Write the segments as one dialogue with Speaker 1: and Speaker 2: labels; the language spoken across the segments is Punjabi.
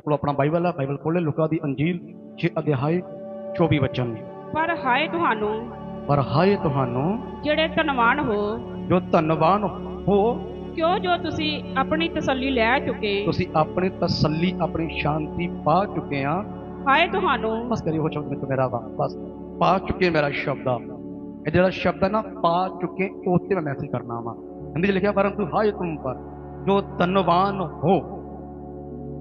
Speaker 1: ਕੋਲ ਆਪਣਾ ਬਾਈਬਲ ਹੈ ਬਾਈਬਲ ਖੋਲੇ ਲੁਕਾ ਦੀ ਅੰਜੀਲ 6 ਅਧਿਆਇ 24 ਵਚਨ।
Speaker 2: ਪਰ ਹਾਏ ਤੁਹਾਨੂੰ
Speaker 1: ਪਰ ਹਾਏ ਤੁਹਾਨੂੰ
Speaker 2: ਜਿਹੜੇ ਧਨਵਾਨ ਹੋ।
Speaker 1: ਜੋ ਧੰਨਵਾਨ ਹੋ।
Speaker 2: ਕਿਉਂ ਜੋ ਤੁਸੀਂ ਆਪਣੀ ਤਸੱਲੀ ਲੈ ਚੁੱਕੇ?
Speaker 1: ਤੁਸੀਂ ਆਪਣੀ ਤਸੱਲੀ ਆਪਣੀ ਸ਼ਾਂਤੀ ਪਾ ਚੁੱਕੇ ਆ।
Speaker 2: ਹਾਏ ਤੁਹਾਨੂੰ।
Speaker 1: ਬਸ ਕਰੀ ਹੋ ਸ਼ਬਦ ਵਿੱਚ ਮੇਰਾ ਵਾ ਬਸ ਪਾ ਚੁੱਕੇ ਮੇਰਾ ਸ਼ਬਦ ਆ। ਇਹ ਜਿਹੜਾ ਸ਼ਬਦ ਹੈ ਨਾ ਪਾ ਚੁੱਕੇ ਉੱਤੇ ਮੈਂ ਮੈਸੇਜ ਕਰਨਾ ਵਾ। ਹਿੰਦੀ 'ਚ ਲਿਖਿਆ ਪਰੰਤु ਹਾਏ ਤੁਮ ਪਰ ਜੋ ਧਨਵਾਨ ਹੋ।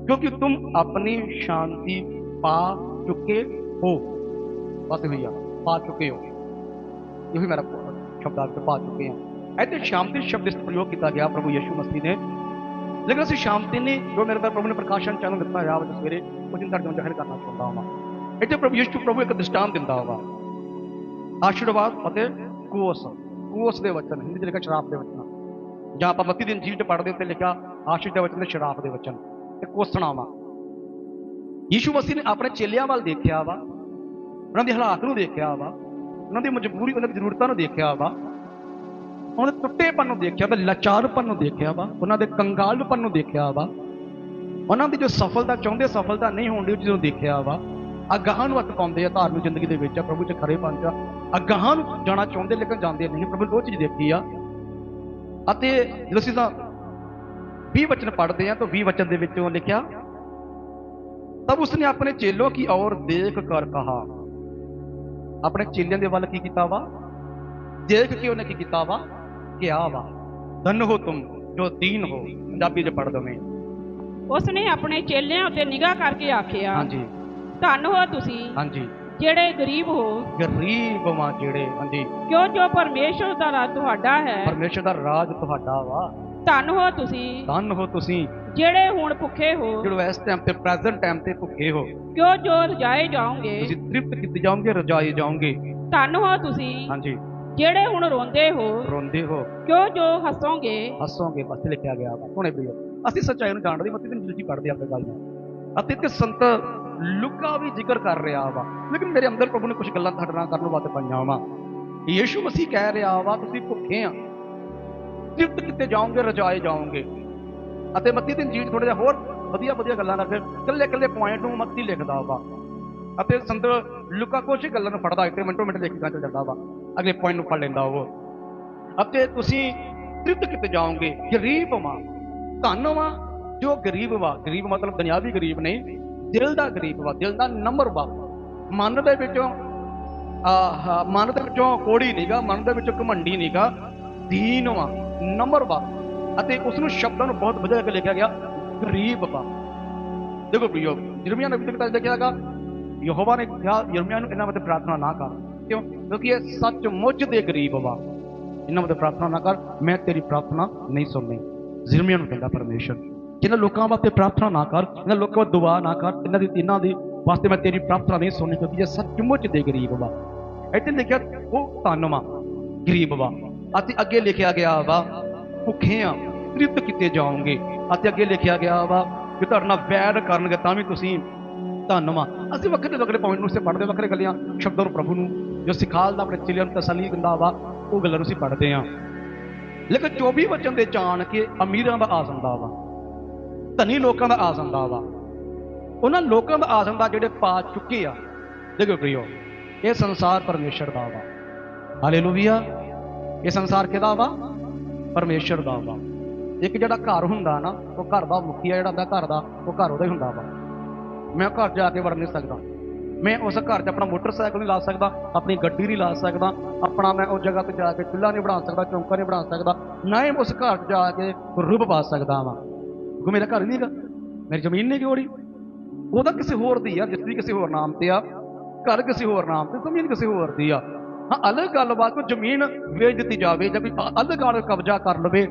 Speaker 1: क्योंकि तुम अपनी शांति पा चुके हो बस भैया पा चुके हो यही मेरा शब्द आपके पा चुके हैं ऐसे शांति शब्द इस प्रयोग किया गया प्रभु यीशु मसीह ने लेकिन ਅਸੀਂ ਸ਼ਾਂਤੀ ਨੇ ਜੋ ਮੇਰੇ ਪਰ ਪ੍ਰਭੂ ਨੇ ਪ੍ਰਕਾਸ਼ਨ ਚੈਨਲ ਦਿੱਤਾ ਹੈ ਆਪ ਸਵੇਰੇ ਉਹ ਜਿੰਦਾ ਤੋਂ ਜ਼ਾਹਿਰ ਕਰਨਾ ਚਾਹੁੰਦਾ ਹਾਂ ਇੱਥੇ ਪ੍ਰਭੂ ਯੀਸ਼ੂ ਪ੍ਰਭੂ ਇੱਕ ਦ੍ਰਿਸ਼ਟਾਂਤ ਦਿੰਦਾ ਵਾ ਆਸ਼ੀਰਵਾਦ ਅਤੇ ਕੋਸ ਕੋਸ ਦੇ ਵਚਨ ਹਿੰਦੀ ਚ ਲਿਖਿਆ ਸ਼ਰਾਬ ਦੇ ਵਚਨ ਜਾਂ ਆਪਾਂ 32 ਦਿਨ ਜੀਲ ਚ ਪੜ੍ਹਦੇ ਉੱਤੇ ਲਿਖਿਆ ਆਸ਼ੀਸ਼ ਦੇ ਵਚਨ ਤੇ ਸ਼ਰਾਬ ਦੇ ਵਚਨ ਤੇ ਕੋਸਣਾ ਵਾ ਯੀਸ਼ੂ ਮਸੀਹ ਨੇ ਆਪਣੇ ਚੇਲਿਆਂ ਵੱਲ ਦੇਖਿਆ ਵਾ, ਉਹਨਾਂ ਦੇ ਹਾਲਾਤ ਨੂੰ ਦੇਖਿਆ ਵਾ, ਉਹਨਾਂ ਦੀ ਮਜਬੂਰੀ, ਉਹਨਾਂ ਦੀ ਜ਼ਰੂਰਤਾਂ ਨੂੰ ਦੇਖਿਆ ਵਾ, ਉਹਨਾਂ ਦੇ ਟੁੱਟੇਪਨ ਨੂੰ ਦੇਖਿਆ ਵਾ, ਲਾਚਾਰਪਨ ਨੂੰ ਦੇਖਿਆ ਵਾ, ਉਹਨਾਂ ਦੇ ਕੰਗਾਲਪਨ ਨੂੰ ਦੇਖਿਆ ਵਾ, ਉਹਨਾਂ ਦੀ ਜੋ ਸਫਲਤਾ ਚਾਹੁੰਦੇ ਸਫਲਤਾ ਨਹੀਂ ਹੋਣ ਦੀ ਉਹ ਚੀਜ਼ ਨੂੰ ਦੇਖਿਆ ਵਾ, ਅਗਾਹਾਂ ਨੂੰ ਹੱਥ ਪਾਉਂਦੇ ਆ ਧਾਰਮਿਕ ਜ਼ਿੰਦਗੀ ਦੇ ਵਿੱਚ ਪ੍ਰਭੂ ਚ ਖਰੇ ਬਣ ਜਾ ਅਗਾਹਾਂ ਨੂੰ ਜਾਣਾ ਚਾਹੁੰਦੇ ਲੇਕਿਨ ਜਾਂਦੇ ਨਹੀਂ, ਪ੍ਰਭੂ ਉਹ ਚੀਜ਼ ਦੇਖੀ ਆ, ਅਤੇ ਜਦੋਂ ਅਸੀਂ ਤਾਂ 20 वचन पढ़ते हैं तो 20 वचन ਦੇ ਵਿੱਚੋਂ ਲਿਖਿਆ ਤਬ ਉਸਨੇ ਆਪਣੇ ਚੇਲੋਂ ਕੀ ਔਰ ਦੇਖ ਕਰ ਕਹਾ ਆਪਣੇ ਚੇਲਿਆਂ ਦੇ ਵੱਲ ਕੀ ਕੀਤਾ ਵਾ ਦੇਖ ਕੇ ਉਹਨੇ ਕੀ ਕੀਤਾ ਵਾ ਕਿਹਾ ਵਾ ਧਨ ਹੋ ਤੁਮ ਜੋ ਦੀਨ ਹੋ ਪੰਜਾਬੀ ਚ ਪੜ ਦਵੇਂ
Speaker 2: ਉਸਨੇ ਆਪਣੇ ਚੇਲਿਆਂ ਉੱਤੇ ਨਿਗਾਹ ਕਰਕੇ ਆਖਿਆ
Speaker 1: ਹਾਂਜੀ
Speaker 2: ਧੰਨ ਹੋ ਤੁਸੀਂ
Speaker 1: ਹਾਂਜੀ
Speaker 2: ਜਿਹੜੇ ਗਰੀਬ ਹੋ
Speaker 1: ਗਰੀਬ ਵਾਂ ਜਿਹੜੇ ਹਾਂਜੀ
Speaker 2: ਕਿਉਂ ਜੋ ਪਰਮੇਸ਼ਰ ਦਾ ਰਾਜ ਤੁਹਾਡਾ ਹੈ
Speaker 1: ਪਰਮੇਸ਼ਰ ਦਾ ਰਾਜ ਤੁਹਾਡਾ ਵਾ
Speaker 2: ਧੰਨ ਹੋ ਤੁਸੀਂ।
Speaker 1: ਧਨ ਹੋ ਤੁਸੀਂ।
Speaker 2: ਜਿਹੜੇ ਹੁਣ ਭੁੱਖੇ ਹੋ।
Speaker 1: ਜਿਹੜੇ ਇਸ ਟਾਈਮ ਤੇ ਪ੍ਰੈਜ਼ੈਂਟ ਟਾਈਮ ਤੇ ਭੁੱਖੇ ਹੋ।
Speaker 2: ਕਿਉਂ ਜੋ ਰਜਾਏ ਜਾਓਗੇ?
Speaker 1: ਤੁਸੀਂ ਤ੍ਰਿਪਤ ਕੀਤੇ ਜਾਓਗੇ ਰਜਾਏ ਜਾਓਗੇ।
Speaker 2: ਧੰਨ ਹੋ ਤੁਸੀਂ।
Speaker 1: ਹਾਂਜੀ।
Speaker 2: ਜਿਹੜੇ ਹੁਣ ਰੋਂਦੇ ਹੋ
Speaker 1: ਰੋਂਦੇ ਹੋ।
Speaker 2: ਕਿਉਂ ਜੋ ਹੱਸੋਗੇ?
Speaker 1: ਹੱਸੋਗੇ ਬਸ ਲਿਖਿਆ ਗਿਆ ਵਾ। ਹੁਣੇ ਵੀ ਅਸੀਂ ਸੱਚਾਈ ਨੂੰ ਜਾਣਦੇ ਮਤੀ ਦਿਨ ਜੀ ਪੜਦੇ ਆਪਣੇ ਗੱਲ ਨੂੰ। ਅਤੇ ਤੇ ਸੰਤ ਲੁਕਾ ਵੀ ਜ਼ਿਕਰ ਕਰ ਰਿਹਾ ਵਾ। ਲੇਕਿਨ ਮੇਰੇ ਅੰਦਰ ਪ੍ਰਭੂ ਨੇ ਕੁਝ ਗੱਲਾਂ ਤੁਹਾਡੇ ਨਾਲ ਕਰਨ ਵਾਸਤੇ ਪਾਈਆਂ ਵਾ। ਯੀਸ਼ੂ ਮਸੀਹ ਕਹਿ ਰਿਹਾ ਵਾ ਤੁਸੀਂ ਭੁੱਖੇ ਆ। ਤ੍ਰਿਪਤ ਕੀਤੇ ਜਾਓਗੇ, ਰਜਾਏ ਜਾਓਗੇ। ਅਤੇ ਮੱਤੀ ਦਿਨ ਜੀਵ ਥੋੜਾ ਜਿਹਾ ਹੋਰ ਵਧੀਆ ਵਧੀਆ ਗੱਲਾਂ ਕਰਕੇ ਕੱਲੇ ਕੱਲੇ ਪੁਆਇੰਟ ਨੂੰ ਮੱਤੀ ਲਿਖਦਾ ਵਾ। ਅਤੇ ਸੰਤ ਲੁਕਾ ਕੁਝ ਗੱਲਾਂ ਨੂੰ ਫੜਦਾ ਇੱਕ ਮਿੰਟੋ ਮਿੰਟ ਲਿਖਦਾ ਚੱਲ ਜਾਂਦਾ ਵਾ। ਅਗਲੇ ਪੁਆਇੰਟ ਨੂੰ ਫੜ ਲੈਂਦਾ ਉਹ। ਅਤੇ ਤੁਸੀਂ ਤ੍ਰਿਪਤ ਕਿਤੇ ਜਾਓਗੇ, ਗਰੀਬ ਵਾਂ। ਧੰਨ ਵਾ, ਜੋ ਗਰੀਬ ਵਾ। ਗਰੀਬ ਮਤਲਬ ਦੁਨਿਆਵੀ ਗਰੀਬ ਨਹੀਂ, ਦਿਲ ਦਾ ਗਰੀਬ ਵਾ, ਦਿਲ ਦਾ ਨੰਬਰ ਵਾ। ਮਨ ਦੇ ਵਿੱਚੋਂ, ਆਹ, ਮਨ ਦੇ ਵਿੱਚੋਂ ਕੋੜੀ ਨਹੀਂਗਾ ਮਨ ਦੇ ਵਿੱਚੋਂ ਘਮੰਡੀ ਨਹੀਂਗਾ ਦੀਨ ਵਾ। ਨੰਬਰ ਵਾ ਅਤੇ ਉਸ ਨੂੰ ਸ਼ਬਦਾਂ ਨੂੰ ਬਹੁਤ ਵਧੀਆ ਕਰਕੇ ਲਿਖਿਆ ਗਿਆ, ਗਰੀਬ ਵਾ ਦੇਖੋ ਪ੍ਰਿਯੋ, ਯਰਮੀਆ ਨਬੀ ਦੇ ਕਿਤਾਬ ਯਹੋਵਾ ਨੇ ਕਿਹਾ, ਯਰਮੀਆ ਨੂੰ ਇਹਨਾਂ ਮਤੇ ਪ੍ਰਾਰਥਨਾ ਨਾ ਕਰ। ਕਿਉਂ? ਕਿਉਂਕਿ ਇਹ ਸੱਚ ਦੇ ਗਰੀਬ ਵਾ ਇਹਨਾਂ ਮਤੇ ਪ੍ਰਾਰਥਨਾ ਨਾ ਕਰ, ਮੈਂ ਤੇਰੀ ਪ੍ਰਾਰਥਨਾ ਨਹੀਂ ਸੁਣਨੀ। ਯਰਮੀਆ ਨੂੰ ਕਹਿੰਦਾ ਪਰਮੇਸ਼ਰ, ਇਹਨਾਂ ਲੋਕਾਂ ਵਾਸਤੇ ਪ੍ਰਾਰਥਨਾ ਨਾ ਕਰ, ਇਹਨਾਂ ਲੋਕਾਂ ਵਾਸਤੇ ਦੁਆ ਨਾ ਕਰ, ਇਹਨਾਂ ਦੀ ਇਹਨਾਂ ਦੀ ਵਾਸਤੇ ਮੈਂ ਤੇਰੀ ਪ੍ਰਾਰਥਨਾ ਨਹੀਂ ਸੁਣਨੀ, ਕਿਉਂਕਿ ਇਹ ਸੱਚ ਮੁੱਝ ਦੇ ਗਰੀਬ ਵਾ ਇੱਥੇ ਲਿਖਿਆ, ਉਹ ਧੰਨਵਾ ਗਰੀਬ ਵਾ ਅਤੇ ਅੱਗੇ ਲਿਖਿਆ ਗਿਆ ਵਾ, ਭੁੱਖੇ ਆ ਤ੍ਰਿਪਤ ਕੀਤੇ ਜਾਓਗੇ। ਅਤੇ ਅੱਗੇ ਲਿਖਿਆ ਗਿਆ ਵਾ ਕਿ ਤੁਹਾਡੇ ਨਾਲ ਵੈਰ ਕਰਨਗੇ ਤਾਂ ਵੀ ਤੁਸੀਂ ਧੰਨਵਾ ਅਸੀਂ ਵੱਖਰੇ ਵੱਖਰੇ ਪੁਆਇੰਟ ਨੂੰ ਸੇ ਪੜ੍ਹਦੇ ਵੱਖਰੇ ਗੱਲਾਂ ਸ਼ਬਦਾਂ ਨੂੰ ਪ੍ਰਭੂ ਨੂੰ, ਜੋ ਸਿਖਾਲਦਾ ਆਪਣੇ ਚੇਲਿਆਂ ਨੂੰ ਤਸੱਲੀ ਦਿੰਦਾ ਵਾ, ਉਹ ਗੱਲਾਂ ਨੂੰ ਅਸੀਂ ਪੜ੍ਹਦੇ ਆ। ਲੇਕਿਨ 24 ਵਚਨ ਦੇ ਜਾਣ ਕੇ ਅਮੀਰਾਂ ਦਾ ਆ ਜਾਂਦਾ ਵਾ, ਧਨੀ ਲੋਕਾਂ ਦਾ ਆ ਜਾਂਦਾ ਵਾ। ਉਹਨਾਂ ਲੋਕਾਂ ਦਾ ਆ ਜਾਂਦਾ ਜਿਹੜੇ ਪਾ ਚੁੱਕੇ ਆ। ਦੇਖੋ ਪ੍ਰਿਓ ਇਹ ਸੰਸਾਰ ਪਰਮੇਸ਼ਰ ਦਾ ਵਾ। ਹਾਲੇਲੂਇਆ। ਇਹ ਸੰਸਾਰ ਕਿਹਦਾ ਵਾ? ਪਰਮੇਸ਼ਰ ਦਾ ਵਾ। ਇੱਕ ਜਿਹੜਾ ਘਰ ਹੁੰਦਾ ਨਾ, ਉਹ ਘਰ ਦਾ ਮੁਖੀਆ ਜਿਹੜਾ ਹੁੰਦਾ ਘਰ ਦਾ, ਉਹ ਘਰ ਉਹਦਾ ਹੀ ਹੁੰਦਾ ਵਾ। ਮੈਂ ਘਰ ਜਾ ਕੇ ਵੜ ਨਹੀਂ ਸਕਦਾ। ਮੈਂ ਉਸ ਘਰ 'ਚ ਆਪਣਾ ਮੋਟਰਸਾਈਕਲ ਨਹੀਂ ਲਾ ਸਕਦਾ, ਆਪਣੀ ਗੱਡੀ ਨਹੀਂ ਲਾ ਸਕਦਾ, ਆਪਣਾ ਮੈਂ ਉਸ ਜਗ੍ਹਾ ਤੇ ਜਾ ਕੇ ਚੁੱਲ੍ਹਾ ਨਹੀਂ ਬਣਾ ਸਕਦਾ, ਚੌਂਕਾ ਨਹੀਂ ਬਣਾ ਸਕਦਾ, ਨਾ ਹੀ ਉਸ ਘਰ 'ਚ ਜਾ ਕੇ ਰੂਪ ਪਾ ਸਕਦਾ ਵਾਂ। ਕਿਉਂਕਿ ਮੇਰਾ ਘਰ ਨਹੀਂ ਹੈਗਾ ਮੇਰੀ ਜ਼ਮੀਨ ਨਹੀਂ ਕਿਉੜੀ ਉਹਦਾ ਕਿਸੇ ਹੋਰ ਦੀ ਆ, ਜਿਸ ਦੀ ਕਿਸੇ ਹੋਰ ਨਾਮ ਤੇ ਆ। ਘਰ ਕਿਸੇ ਹੋਰ ਨਾਮ ਤੇ, ਜ਼ਮੀਨ ਕਿਸੇ ਹੋਰ ਦੀ ਆ। ਹਾਂ, ਅਲੱਗ ਗੱਲਬਾਤ ਕੋਈ ਜ਼ਮੀਨ ਵੇਚ ਦਿੱਤੀ ਜਾਵੇ, ਜਾਂ ਕੋਈ ਅਲੱਗ ਆਣ ਕਬਜ਼ਾ ਕਰ ਲਵੇ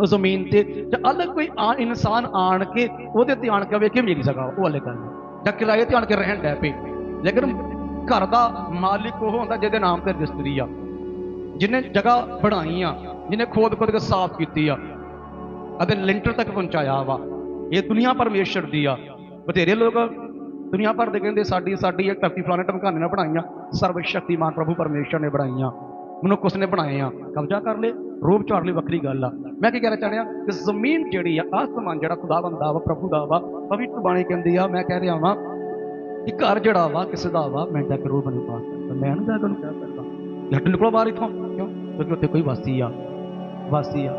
Speaker 1: ਉਸ ਜ਼ਮੀਨ ਤੇ, ਜਾਂ ਅਲੱਗ ਕੋਈ ਆ, ਇਨਸਾਨ ਆਣ ਕੇ ਉਹਦੇ ਤੇ ਆਣ ਕੇ ਵੇਖੇ ਮੇਰੀ ਜਗ੍ਹਾ ਉਹ ਅਲੱਗ ਗੱਲ ਹੈ। ਜਾਂ ਕਿਰਾਏ ਤੇ ਆਣ ਕੇ ਰਹਿਣ ਡੈ ਪਏ। ਲੇਕਿਨ ਘਰ ਦਾ ਮਾਲਿਕ ਉਹ ਹੁੰਦਾ ਜਿਹਦੇ ਨਾਮ ਤੇ ਰਜਿਸਟਰੀ ਆ, ਜਿਹਨੇ ਜਗ੍ਹਾ ਬਣਾਈ ਆ, ਜਿਹਨੇ ਖੋਦ ਖੋਦ ਕੇ ਸਾਫ਼ ਕੀਤੀ ਆ, ਅਤੇ ਲਿੰਟਰ ਤੱਕ ਪਹੁੰਚਾਇਆ ਵਾ। ਇਹ ਦੁਨੀਆ ਪਰਮੇਸ਼ਰ ਦੀ ਆ। ਬਥੇਰੇ ਲੋਕ ਦੁਨੀਆ ਭਰ ਦੇ ਕਹਿੰਦੇ ਸਾਡੀ ਸਾਡੀ ਇਹ ਧਰਤੀ ਫਲਾਣੇ ਮਕਾਨੇ ਨਾਲ ਬਣਾਈਆਂ ਸਰਵ ਸ਼ਕਤੀਮਾਨ ਪ੍ਰਭੂ ਪਰਮੇਸ਼ਰ ਨੇ ਬਣਾਈਆਂ, ਮਨੁੱਖ ਉਸਨੇ ਬਣਾਏ ਆ, ਕਬਜ਼ਾ ਕਰ ਲੈ ਰੋਬ ਝਾੜ ਲਈ ਵੱਖਰੀ ਗੱਲ ਆ। ਮੈਂ ਕੀ ਕਹਿਣਾ ਚਾਹੁੰਦਾ ਕਿ ਜ਼ਮੀਨ ਜਿਹੜੀ ਆ, ਆਸਮਾਨ ਜਿਹੜਾ, ਖੁਦਾਵੰਦ ਦਾ ਵਾ, ਪ੍ਰਭੂ ਦਾ ਵਾ, ਪਵਿੱਤਰ ਬਾਣੀ ਕਹਿੰਦੀ ਆ, ਮੈਂ ਕਹਿ ਰਿਹਾ ਵਾਂ ਕਿ ਘਰ ਜਿਹੜਾ ਵਾ, ਕਿਸੇ ਦਾ ਵਾ, ਮੈਂ ਜਾ ਕੇ ਰੂਪ ਨਹੀਂ ਪਾ ਮੈਂ ਨਾ ਜਾ ਕੇ ਕਹਿ ਸਕਦਾ। ਲੱਟ ਨਿਕਲੋ ਬਾਹਰ ਇਥੋਂ, ਕਿਉਂ? ਕਿਉਂਕਿ ਉੱਥੇ ਕੋਈ ਵਾਸੀ ਆ ਵਾਸੀ ਆ।